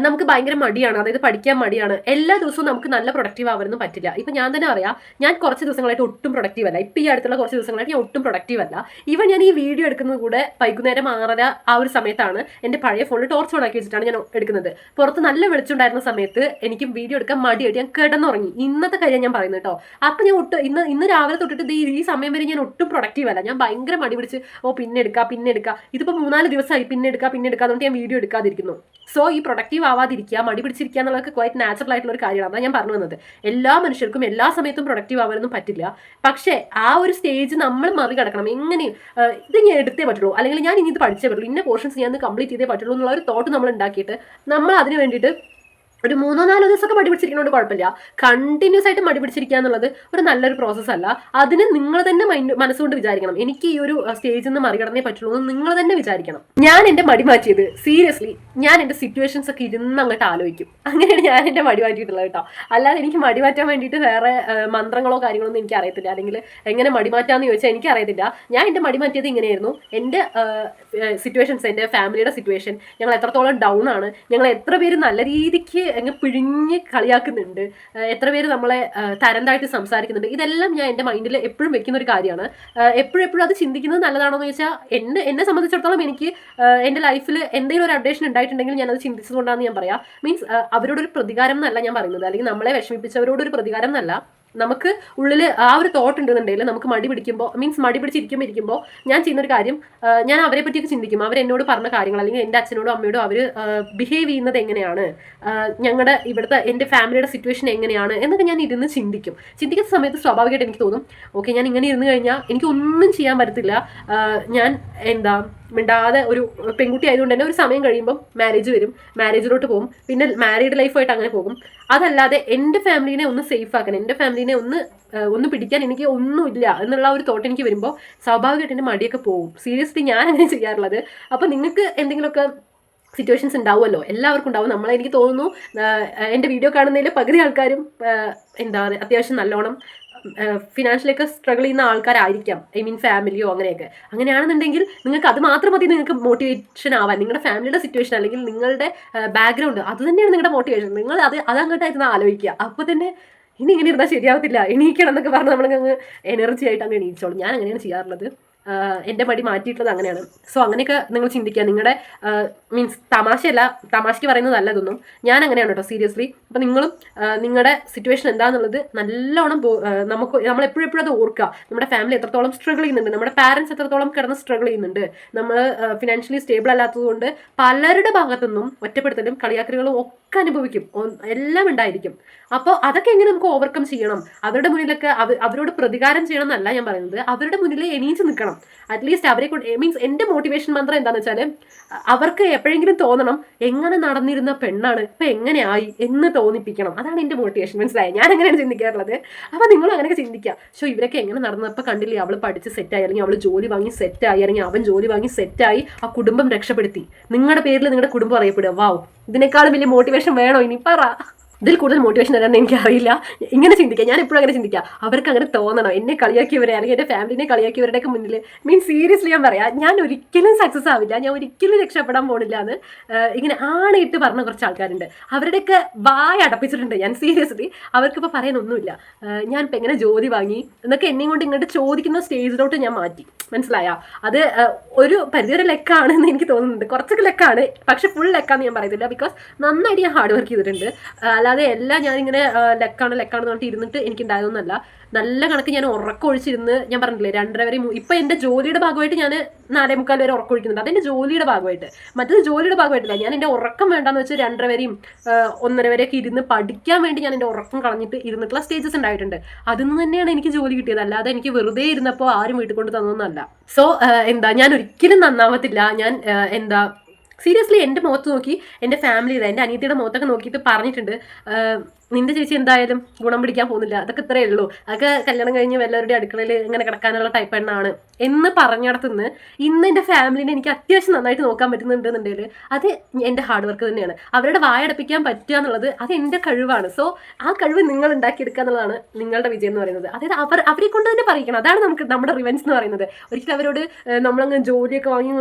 നമുക്ക് ഭയങ്കര മടിയാണ് അതായത് പഠിക്കാൻ മടിയാണ്. എല്ലാ ദിവസവും നമുക്ക് നല്ല പ്രൊഡക്റ്റീവ് ആവാനൊന്നും പറ്റില്ല. ഇപ്പം ഞാൻ തന്നെ പറയാം ഞാൻ കുറച്ച് ദിവസങ്ങളായിട്ട് ഒട്ടും പ്രൊഡക്റ്റീവ് അല്ല. ഇപ്പം ഈ അടുത്തുള്ള കുറച്ച് ദിവസങ്ങളായിട്ട് ഞാൻ ഒട്ടും പ്രൊഡക്റ്റീവ് അല്ല. ഈവൻ ഞാൻ ഈ വീഡിയോ എടുക്കുന്നത് കൂടെ വൈകുന്നേരം ആറര ആ ഒരു സമയത്താണ് എന്റെ പഴയ ഫോണിൽ ടോർച്ച് ഓൺ വെച്ചിട്ടാണ് ഞാൻ എടുക്കുന്നത്. പുറത്ത് നല്ല വെളിച്ചുണ്ടായിരുന്ന സമയത്ത് എനിക്ക് വീഡിയോ എടുക്കാൻ മടിയായിട്ട് ഞാൻ കിടന്നുറങ്ങി. ഇന്നത്തെ കാര്യം ഞാൻ പറയുന്നത് കേട്ടോ. അപ്പം ഞാൻ ഒട്ടും ഇന്ന് ഇന്ന് രാവിലെ തൊട്ടിട്ട് ഈ സമയം വരെ ഞാൻ ഒട്ടും പ്രൊഡക്റ്റീവ് അല്ല. ഞാൻ ഭയങ്കര മടി പിടിച്ച് ഓ പിന്നെ എടുക്കുക പിന്നെ എടുക്കുക ഇതിപ്പോൾ മൂന്നാൽ ദിവസമായി പിന്നെ എടുക്കുക പിന്നെ എടുക്കുക അതുകൊണ്ട് ഞാൻ വീഡിയോ എടുക്കാതിരിക്കുന്നു. സോ ഈ പ്രൊഡക്റ്റീവ് ആവാതിരിക്കുക മടി പിടിച്ചിരിക്കുക എന്നുള്ളതൊക്കെ ക്വൈറ്റ് നാച്ചുറൽ ആയിട്ടുള്ള ഒരു കാര്യമാണ്. ഞാൻ പറഞ്ഞു വന്നത്. എല്ലാ മനുഷ്യർക്കും എല്ലാ സമയത്തും പ്രൊഡക്റ്റീവ് ആവാനൊന്നും പറ്റില്ല. പക്ഷേ ആ ഒരു സ്റ്റേജ് നമ്മൾ മറികടക്കണം എങ്ങനെ ഇത് ഞാൻ എടുത്തേ പറ്റുള്ളൂ. അല്ലെങ്കിൽ ഞാൻ ഇനി ഇത് പഠിച്ചേ പറ്റുള്ളൂ. ഇന്ന പോർഷൻസ് ഞാൻ കംപ്ലീറ്റ് ചെയ്തേ പറ്റുള്ളൂ എന്നുള്ള ഒരു തോട്ട് നമ്മൾ ഉണ്ടാക്കിയിട്ട് നമ്മൾ അതിന് വേണ്ടിയിട്ട് ഒരു മൂന്നോ നാലോ ദിവസമൊക്കെ മടി പിടിച്ചിരിക്കുന്നതുകൊണ്ട് കുഴപ്പമില്ല. കണ്ടിന്യൂസ് ആയിട്ട് മടി പിടിച്ചിരിക്കുക എന്നുള്ളത് ഒരു നല്ലൊരു പ്രോസസ്സ് അല്ല. അതിന് നിങ്ങൾ തന്നെ മൈൻഡ് മനസ്സുകൊണ്ട് വിചാരിക്കണം. എനിക്ക് ഈ ഒരു സ്റ്റേജിൽ നിന്ന് മറികടന്നേ പറ്റുള്ളൂ എന്ന് നിങ്ങൾ തന്നെ വിചാരിക്കണം. ഞാൻ എന്റെ മടി മാറ്റിയത് സീരിയസ്ലി ഞാൻ എന്റെ സിറ്റുവേഷൻസ് ഒക്കെ ഇരുന്ന് അങ്ങോട്ട് ആലോചിക്കും. അങ്ങനെയാണ് ഞാൻ എന്റെ മടി മാറ്റിയിട്ടുള്ളത് കേട്ടോ. അല്ലാതെ എനിക്ക് മടി മാറ്റാൻ വേണ്ടിയിട്ട് വേറെ മന്ത്രങ്ങളോ കാര്യങ്ങളൊന്നും എനിക്ക് അറിയത്തില്ല. അല്ലെങ്കിൽ എങ്ങനെ മടി മാറ്റാന്ന് ചോദിച്ചാൽ എനിക്ക് അറിയത്തില്ല. ഞാൻ എന്റെ മടി മാറ്റിയത് ഇങ്ങനെയായിരുന്നു. എന്റെ സിറ്റുവേഷൻസ് എന്റെ ഫാമിലിയുടെ സിറ്റുവേഷൻ ഞങ്ങൾ എത്രത്തോളം ഡൗൺ ആണ്. ഞങ്ങൾ എത്ര പേര് നല്ല രീതിക്ക് അങ്ങ് പിഴിഞ്ഞ് കളിയാക്കുന്നുണ്ട്. എത്ര പേര് നമ്മളെ തരന്തായിട്ട് സംസാരിക്കുന്നുണ്ട്. ഇതെല്ലാം ഞാൻ എന്റെ മൈൻഡിൽ എപ്പോഴും വെക്കുന്ന ഒരു കാര്യമാണ് എപ്പോഴെപ്പോഴും എപ്പോഴും അത് ചിന്തിക്കുന്നത് നല്ലതാണോ എന്ന് വെച്ചാൽ എന്നെ എന്നെ സംബന്ധിച്ചിടത്തോളം എനിക്ക് എന്റെ ലൈഫിൽ എന്തെങ്കിലും ഒരു അപ്ഡേഷൻ ഉണ്ടായിട്ടുണ്ടെങ്കിൽ ഞാനത് ചിന്തിച്ചതുകൊണ്ടാണെന്ന് ഞാൻ പറയാം. മീൻസ് അവരോടൊരു പ്രതികാരം എന്നല്ല ഞാൻ പറയുന്നത്. അല്ലെങ്കിൽ നമ്മളെ വിഷമിപ്പിച്ചവരോടൊരു പ്രതികാരം എന്നല്ല. നമുക്ക് ഉള്ളിൽ ആ ഒരു തോട്ട് ഉണ്ടെന്നുണ്ടെങ്കിൽ നമുക്ക് മടി പിടിക്കുമ്പോൾ മീൻസ് മടി പിടിച്ചിരിക്കുമ്പോൾ ഇരിക്കുമ്പോൾ ഞാൻ ചെയ്യുന്ന ഒരു കാര്യം ഞാൻ അവരെ പറ്റിയൊക്കെ ചിന്തിക്കും. അവർ എന്നോട് പറഞ്ഞ കാര്യങ്ങൾ അല്ലെങ്കിൽ എന്റെ അച്ഛനോടും അമ്മയോടും അവർ ബിഹേവ് ചെയ്യുന്നത് എങ്ങനെയാണ്? ഞങ്ങളുടെ ഇവിടുത്തെ എന്റെ ഫാമിലിയുടെ സിറ്റുവേഷൻ എങ്ങനെയാണ്? എന്നൊക്കെ ഞാൻ ഇരുന്ന് ചിന്തിക്കും. ചിന്തിക്കുന്ന സമയത്ത് സ്വാഭാവികമായിട്ട് എനിക്ക് തോന്നും ഓക്കെ ഞാൻ ഇങ്ങനെ ഇരുന്ന് കഴിഞ്ഞാൽ എനിക്ക് ഒന്നും ചെയ്യാൻ പറ്റത്തില്ല. ഞാൻ എന്താ മിണ്ടാതെ ഒരു പെൺകുട്ടി ആയതുകൊണ്ട് തന്നെ ഒരു സമയം കഴിയുമ്പം മാരേജ് വരും. മാരേജിലോട്ട് പോകും. പിന്നെ മാരീഡ് ലൈഫായിട്ട് അങ്ങനെ പോകും. അതല്ലാതെ എന്റെ ഫാമിലിനെ ഒന്ന് സേഫ് ആക്കാൻ എന്റെ ഫാമിലിനെ ഒന്ന് ഒന്ന് പിടിക്കാൻ എനിക്ക് ഒന്നുമില്ല എന്നുള്ള ഒരു തോട്ട് എനിക്ക് വരുമ്പോൾ സ്വാഭാവികമായിട്ട് എന്റെ മടിയൊക്കെ പോകും. സീരിയസ്ലി ഞാൻ അങ്ങനെ ചെയ്യാറുള്ളത്. അപ്പോൾ നിങ്ങൾക്ക് എന്തെങ്കിലുമൊക്കെ സിറ്റുവേഷൻസ് ഉണ്ടാവുമല്ലോ? എല്ലാവർക്കും ഉണ്ടാവും. നമ്മളെ എനിക്ക് തോന്നുന്നു എന്റെ വീഡിയോ കാണുന്നതിൽ പകുതി ആൾക്കാരും എന്താ പറയുക അത്യാവശ്യം നല്ലോണം ഫിനാൻഷ്യലൊക്കെ സ്ട്രഗിൾ ചെയ്യുന്ന ആൾക്കാരായിരിക്കാം. ഐ മീൻ ഫാമിലിയോ അങ്ങനെയൊക്കെ. അങ്ങനെയാണെന്നുണ്ടെങ്കിൽ നിങ്ങൾക്ക് അത് മാത്രം മതി നിങ്ങൾക്ക് മോട്ടിവേഷൻ ആവാൻ. നിങ്ങളുടെ ഫാമിലിയുടെ സിറ്റുവേഷൻ അല്ലെങ്കിൽ നിങ്ങളുടെ ബാക്ക്ഗ്രൗണ്ട് അത് തന്നെയാണ് നിങ്ങളുടെ മോട്ടിവേഷൻ നിങ്ങൾ അത് അതങ്ങോട്ടായിരുന്നു ആലോചിക്കുക. അപ്പോൾ തന്നെ ഇനി ഇങ്ങനെ ഇരുന്നാൽ ശരിയാവത്തില്ല. എണീക്കണം എന്നൊക്കെ പറഞ്ഞ് നമ്മളങ്ങ് എനർജി ആയിട്ട് അങ്ങ് എണീച്ചോളും. ഞാൻ അങ്ങനെയാണ് ചെയ്യാറുള്ളത്. എന്റെ മടി മാറ്റിയിട്ടുള്ളത് അങ്ങനെയാണ്. സോ അങ്ങനെയൊക്കെ നിങ്ങൾ ചിന്തിക്കുക. നിങ്ങളുടെ മീൻസ് തമാശയല്ല തമാശയ്ക്ക് പറയുന്നതല്ല ഇതൊന്നും ഞാൻ അങ്ങനെയാണ് കേട്ടോ സീരിയസ്ലി അപ്പം നിങ്ങളും നിങ്ങളുടെ സിറ്റുവേഷൻ എന്താണെന്നുള്ളത് നല്ലോണം നമുക്ക് നമ്മൾ എപ്പോഴും എപ്പോഴും അത് ഓർക്കുക. നമ്മുടെ ഫാമിലി എത്രത്തോളം സ്ട്രഗിൾ ചെയ്യുന്നുണ്ട് നമ്മുടെ പാരൻസ് എത്രത്തോളം കിടന്ന് സ്ട്രഗിൾ ചെയ്യുന്നുണ്ട് നമ്മൾ ഫിനാൻഷ്യലി സ്റ്റേബിൾ അല്ലാത്തതുകൊണ്ട് പലരുടെ ഭാഗത്തുനിന്നും ഒറ്റപ്പെടുത്തലും കളിയാക്കലുകളും ഒക്കെ അനുഭവിക്കും. എല്ലാം ഉണ്ടായിരിക്കും. അപ്പോൾ അതൊക്കെ എങ്ങനെ നമുക്ക് ഓവർകം ചെയ്യണം? അവരുടെ മുന്നിലൊക്കെ അവരോട് പ്രതികാരം ചെയ്യണം എന്നല്ല ഞാൻ പറയുന്നത്. അവരുടെ മുന്നിൽ എണീച്ച് നിൽക്കണം. അറ്റ്ലീസ്റ്റ് അവരെ കൊണ്ട് മീൻസ് എന്റെ മോട്ടിവേഷൻ മന്ത്രം എന്താണെന്ന് വെച്ചാൽ അവർക്ക് എപ്പോഴെങ്കിലും തോന്നണം എങ്ങനെ നടന്നിരുന്ന പെണ്ണാണ് ഇപ്പൊ എങ്ങനെയായി എന്ന് തോന്നിപ്പിക്കണം. അതാണ് എന്റെ മോട്ടിവേഷൻ മനസ്സിലായി? ഞാൻ അങ്ങനെയാണ് ചിന്തിക്കാറുള്ളത്. അപ്പോൾ നിങ്ങൾ അങ്ങനെയൊക്കെ ചിന്തിക്കുക. സോ ഇവരൊക്കെ എങ്ങനെ നടന്നപ്പോൾ കണ്ടില്ലേ അവൾ പഠിച്ച് സെറ്റായി അല്ലെങ്കിൽ അവൾ ജോലി വാങ്ങി സെറ്റായി അല്ലെങ്കിൽ അവൻ ജോലി വാങ്ങി സെറ്റായി ആ കുടുംബം രക്ഷപ്പെടുത്തി. നിങ്ങളുടെ പേരിൽ നിങ്ങളുടെ കുടുംബം അറിയപ്പെടുക. വാവ് ഇതിനേക്കാളും വലിയ മോട്ടിവേഷൻ വേണോ? ഇനി പറ. ഇതിൽ കൂടുതൽ മോട്ടിവേഷൻ തരാൻ എനിക്കറിയില്ല ഇങ്ങനെ ചിന്തിക്കാം. ഞാൻ എപ്പോഴും അങ്ങനെ ചിന്തിക്കാം. അവർക്ക് അങ്ങനെ തോന്നണം. എന്നെ കളിയാക്കിയവരെ അല്ലെങ്കിൽ എന്റെ ഫാമിലിനെ കളിയാക്കിയവരുടെയൊക്കെ മുന്നിൽ മീൻ സീരിയസ്ലി ഞാൻ പറയാം. ഞാൻ ഒരിക്കലും സക്സസ് ആവില്ല. ഞാൻ ഒരിക്കലും രക്ഷപ്പെടാൻ പോണില്ല എന്ന് ഇങ്ങനെ ആണയിട്ട് പറഞ്ഞ കുറച്ച് ആൾക്കാരുണ്ട്. അവരുടെയൊക്കെ വായ അടപ്പിച്ചിട്ടുണ്ട് ഞാൻ സീരിയസ്ലി അവർക്കിപ്പോൾ പറയാനൊന്നുമില്ല. ഞാൻ ഇപ്പം എങ്ങനെ ജോലി വാങ്ങി എന്നൊക്കെ എന്നെയും കൊണ്ട് ഇങ്ങോട്ട് ചോദിക്കുന്ന സ്റ്റേജിലോട്ട് ഞാൻ മാറ്റി. മനസ്സിലായ? അത് ഒരു പരിധിവരെ ലെക്കാണ് എന്ന് എനിക്ക് തോന്നുന്നുണ്ട്. കുറച്ചൊക്കെ ലെക്കാണ്. പക്ഷെ ഫുൾ ലെക്കാന്ന് ഞാൻ പറയുന്നില്ല ബിക്കോസ് നന്നായിട്ട് ഞാൻ ഹാർഡ് വർക്ക് ചെയ്തിട്ടുണ്ട്. ആഹ് അല്ലാതെ എല്ലാം ഞാനിങ്ങനെ ലെക്കാണ് ലെക്കാണ് പറഞ്ഞിട്ട് ഇരുന്നിട്ട് എനിക്ക് ഉണ്ടായതൊന്നല്ല നല്ല കണക്ക് ഞാൻ ഉറക്കമൊഴിച്ചിരുന്ന് ഞാൻ പറഞ്ഞില്ലേ രണ്ടര വരെ ഇപ്പൊ എന്റെ ജോലിയുടെ ഭാഗമായിട്ട് ഞാൻ നാലേ മുക്കാൽ വരെ ഉറക്കമൊഴിക്കുന്നുണ്ട് അതെന്റെ ജോലിയുടെ ഭാഗമായിട്ട്. മറ്റത് ജോലിയുടെ ഭാഗമായിട്ടില്ല ഞാൻ എന്റെ ഉറക്കം വേണ്ടാന്ന് വെച്ച് രണ്ടര വരെയും ഒന്നര വരെയൊക്കെ ഇരുന്ന് പഠിക്കാൻ വേണ്ടി ഞാൻ എന്റെ ഉറക്കം കളഞ്ഞിട്ട് ഇരുന്നിട്ടുള്ള സ്റ്റേജസ് ഉണ്ടായിട്ടുണ്ട്. അതിൽ നിന്ന് തന്നെയാണ് എനിക്ക് ജോലി കിട്ടിയത്. അല്ലാതെ എനിക്ക് വെറുതെ ഇരുന്നപ്പോൾ ആരും വീട്ടിൽ കൊണ്ട് തന്നൊന്നല്ല സോ എന്താ ഞാൻ ഒരിക്കലും നന്നാവത്തില്ല. ഞാൻ എന്താ സീരിയസ്ലി എന്റെ മുഖത്ത് നോക്കി എന്റെ ഫാമിലിയുടെ എന്റെ അനിയത്തിയുടെ മുഖത്തൊക്കെ നോക്കിയിട്ട് പറഞ്ഞിട്ടുണ്ട്. നിന്റെ ചേച്ചി എന്തായാലും ഗുണം പിടിക്കാൻ പോകുന്നില്ല. അതൊക്കെ ഇത്രയേ ഉള്ളൂ. അതൊക്കെ കല്യാണം കഴിഞ്ഞ് വല്ലവരുടെ അടുക്കളയിൽ ഇങ്ങനെ കിടക്കാനുള്ള ടൈപ്പ് എണ്ണാണ് എന്ന് പറഞ്ഞിടത്തുനിന്ന് ഇന്ന് എന്റെ ഫാമിലിനെ എനിക്ക് അത്യാവശ്യം നന്നായിട്ട് നോക്കാൻ പറ്റുന്നുണ്ടെന്നുണ്ടെങ്കിൽ അത് എന്റെ ഹാർഡ് വർക്ക് തന്നെയാണ്. അവരുടെ വായടപ്പിക്കാൻ പറ്റുക എന്നുള്ളത് അത് എന്റെ കഴിവാണ്. സോ ആ കഴിവ് നിങ്ങൾ ഉണ്ടാക്കിയെടുക്കുക എന്നുള്ളതാണ് നിങ്ങളുടെ വിജയം എന്ന് പറയുന്നത്. അതായത് അവർ അവരെ കൊണ്ട് തന്നെ പറയിക്കണം. അതാണ് നമുക്ക് നമ്മുടെ റിവൻസ് എന്ന് പറയുന്നത്. ഒരിക്കലും അവരോട് നമ്മളങ്ങനെ നമ്മളങ്ങ് ജോലിയൊക്കെ വാങ്ങി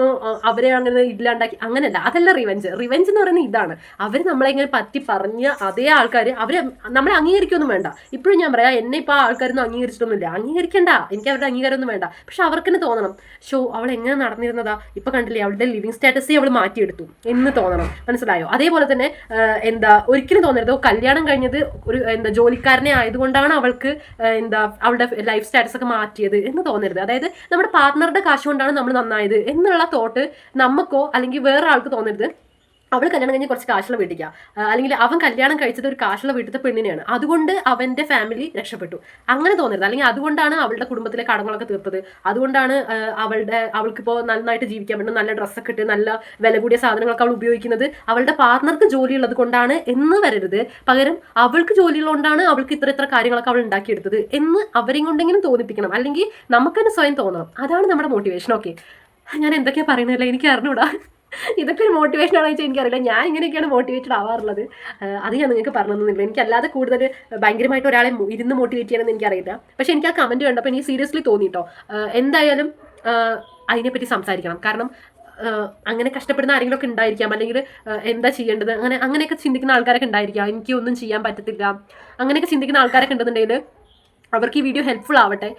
അവരെ അങ്ങനെ ഇല്ലാണ്ടാക്കി അങ്ങനെയല്ല. അതല്ല റിവെഞ്ച് റിവെഞ്ച് എന്ന് പറയുന്നത് ഇതാണ്. അവർ നമ്മളെ ഇങ്ങനെ പറ്റി പറഞ്ഞ അതേ ആൾക്കാർ അവരെ നമ്മളെ അംഗീകരിക്കൊന്നും വേണ്ട. ഇപ്പോഴും ഞാൻ പറയാം എന്നെ ഇപ്പോൾ ആൾക്കാരൊന്നും അംഗീകരിച്ചിട്ടൊന്നുമില്ല. അംഗീകരിക്കണ്ട. എനിക്ക് അവരുടെ അംഗീകാരമൊന്നും വേണ്ട. പക്ഷെ അവർക്ക് തന്നെ തോന്നണം. ഷോ അവൾ എങ്ങനെ നടന്നിരുന്നതാ? ഇപ്പൊ കണ്ടില്ലേ അവളുടെ ലിവിങ് സ്റ്റാറ്റസേ അവൾ മാറ്റിയെടുത്തു എന്ന് തോന്നണം. മനസ്സിലായോ? അതേപോലെ തന്നെ എന്താ ഒരിക്കലും തോന്നരുത്. കല്യാണം കഴിഞ്ഞത് ഒരു എന്താ ജോലിക്കാരനെ ആയതുകൊണ്ടാണ് അവൾക്ക് എന്താ അവളുടെ ലൈഫ് സ്റ്റാറ്റസ് ഒക്കെ മാറ്റിയത് എന്ന് തോന്നരുത്. അതായത് നമ്മുടെ പാർട്ട്ണറുടെ കാശ് കൊണ്ടാണ് നമ്മൾ നന്നായത് എന്നുള്ള തോട്ട് നമുക്കോ അല്ലെങ്കിൽ വേറെ ആൾക്ക് തോന്നരുത്. അവൾ കല്യാണം കഴിഞ്ഞ് കുറച്ച് കാശുള്ള വീട്ടിക്ക അല്ലെങ്കിൽ അവൻ കല്യാണം കഴിച്ചത് ഒരു കാശുള്ള വീട്ടിലത്തെ പെണ്ണിനെയാണ്. അതുകൊണ്ട് അവന്റെ ഫാമിലി രക്ഷപ്പെട്ടു. അങ്ങനെ തോന്നരുത്. അല്ലെങ്കിൽ അതുകൊണ്ടാണ് അവളുടെ കുടുംബത്തിലെ കടങ്ങളൊക്കെ തീർത്തത്. അതുകൊണ്ടാണ് അവളുടെ അവൾക്കിപ്പോൾ നന്നായിട്ട് ജീവിക്കാൻ പറ്റും നല്ല ഡ്രസ്സൊക്കെ ഇട്ട് നല്ല വില കൂടിയ സാധനങ്ങളൊക്കെ അവൾ ഉപയോഗിക്കുന്നത് അവളുടെ പാർട്ണർക്ക് ജോലിയുള്ളത് കൊണ്ടാണ് എന്ന് വരരുത്. പകരം അവൾക്ക് ജോലിയുള്ളതുകൊണ്ടാണ് അവൾക്ക് ഇത്ര ഇത്ര കാര്യങ്ങളൊക്കെ അവൾ ഉണ്ടാക്കിയെടുത്തത് എന്ന് അവരെയും കൊണ്ടെങ്കിലും തോന്നിപ്പിക്കണം. അല്ലെങ്കിൽ നമുക്ക് തന്നെ സ്വയം തോന്നണം. അതാണ് നമ്മുടെ മോട്ടിവേഷൻ ഓക്കെ ഞാൻ എന്തൊക്കെയാ പറയുന്നില്ല എനിക്ക് അറിഞ്ഞൂടാ ഇതൊക്കെ ഒരു മോട്ടിവേഷൻ ആണെന്ന് വെച്ചാൽ എനിക്കറിയില്ല. ഞാൻ ഇങ്ങനെയൊക്കെയാണ് മോട്ടിവേറ്റഡ് ആവാറുള്ളത്. അത് ഞാൻ നിങ്ങൾക്ക് പറഞ്ഞു എനിക്കല്ലാതെ കൂടുതൽ ഭയങ്കരമായിട്ട് ഒരാളെ ഇരുന്ന് മോട്ടിവേറ്റ് ചെയ്യണമെന്ന് എനിക്കറിയില്ല. പക്ഷെ എനിക്ക് ആ കമന്റ് കണ്ടപ്പോൾ എനിക്ക് സീരിയസ്ലി തോന്നിട്ടോ. എന്തായാലും അതിനെപ്പറ്റി സംസാരിക്കണം. കാരണം അങ്ങനെ കഷ്ടപ്പെടുന്ന ആരെങ്കിലും ഒക്കെ ഉണ്ടായിരിക്കാം. അല്ലെങ്കിൽ എന്താ ചെയ്യേണ്ടത്? അങ്ങനെ അങ്ങനെയൊക്കെ ചിന്തിക്കുന്ന ആൾക്കാരൊക്കെ ഉണ്ടായിരിക്കാം. എനിക്ക് ഒന്നും ചെയ്യാൻ പറ്റത്തില്ല. അങ്ങനെയൊക്കെ ചിന്തിക്കുന്ന ആൾക്കാരൊക്കെ ഉണ്ടെന്നുണ്ടെങ്കിൽ അവർക്ക് ഈ വീഡിയോ ഹെൽപ്ഫുൾ ആവട്ടെ.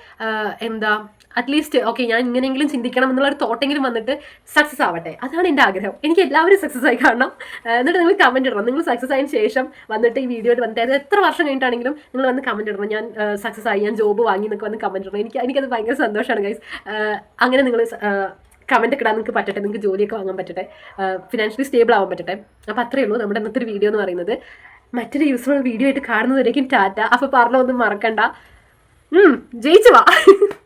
എന്താ അറ്റ്ലീസ്റ്റ് ഓക്കെ ഞാൻ ഇങ്ങനെയെങ്കിലും ചിന്തിക്കണം എന്നുള്ള ഒരു തോട്ടെങ്കിലും വന്നിട്ട് സക്സസ് ആവട്ടെ. അതാണ് എന്റെ ആഗ്രഹം. എനിക്ക് എല്ലാവരും സക്സസ് ആയി കാണണം. എന്നിട്ട് നിങ്ങൾ കമന്റ് ഇടണം. നിങ്ങൾ സക്സസ് ആയതിനു ശേഷം വന്നിട്ട് ഈ വീഡിയോയിൽ വന്നിട്ട് അത് എത്ര വർഷം കഴിഞ്ഞിട്ടാണെങ്കിലും നിങ്ങൾ വന്ന് കമന്റ് ഇടണം. ഞാൻ സക്സസ് ആയി. ഞാൻ ജോബ് വാങ്ങി എന്നൊക്കെ വന്ന് കമന്റ് ഇടണം. എനിക്ക് എനിക്കത് ഭയങ്കര സന്തോഷമാണ് ഗൈസ് അങ്ങനെ നിങ്ങൾ കമന്റ് ഒക്കെ ഇടാൻ നിങ്ങൾക്ക് പറ്റട്ടെ. നിങ്ങൾക്ക് ജോലിയൊക്കെ വാങ്ങാൻ പറ്റട്ടെ. ഫിനാൻഷ്യലി സ്റ്റേബിൾ ആവാൻ പറ്റട്ടെ. അപ്പോൾ അത്രയേ ഉള്ളൂ നമ്മുടെ ഇന്നത്തെ ഒരു വീഡിയോ എന്ന് പറയുന്നത്. മറ്റൊരു യൂസ്ഫുൾ വീഡിയോ ആയിട്ട് കാണുന്നതുവരേക്കും ടാറ്റ. അപ്പോൾ പറഞ്ഞൊന്നും മറക്കണ്ട. ജയിച്ചു വാ.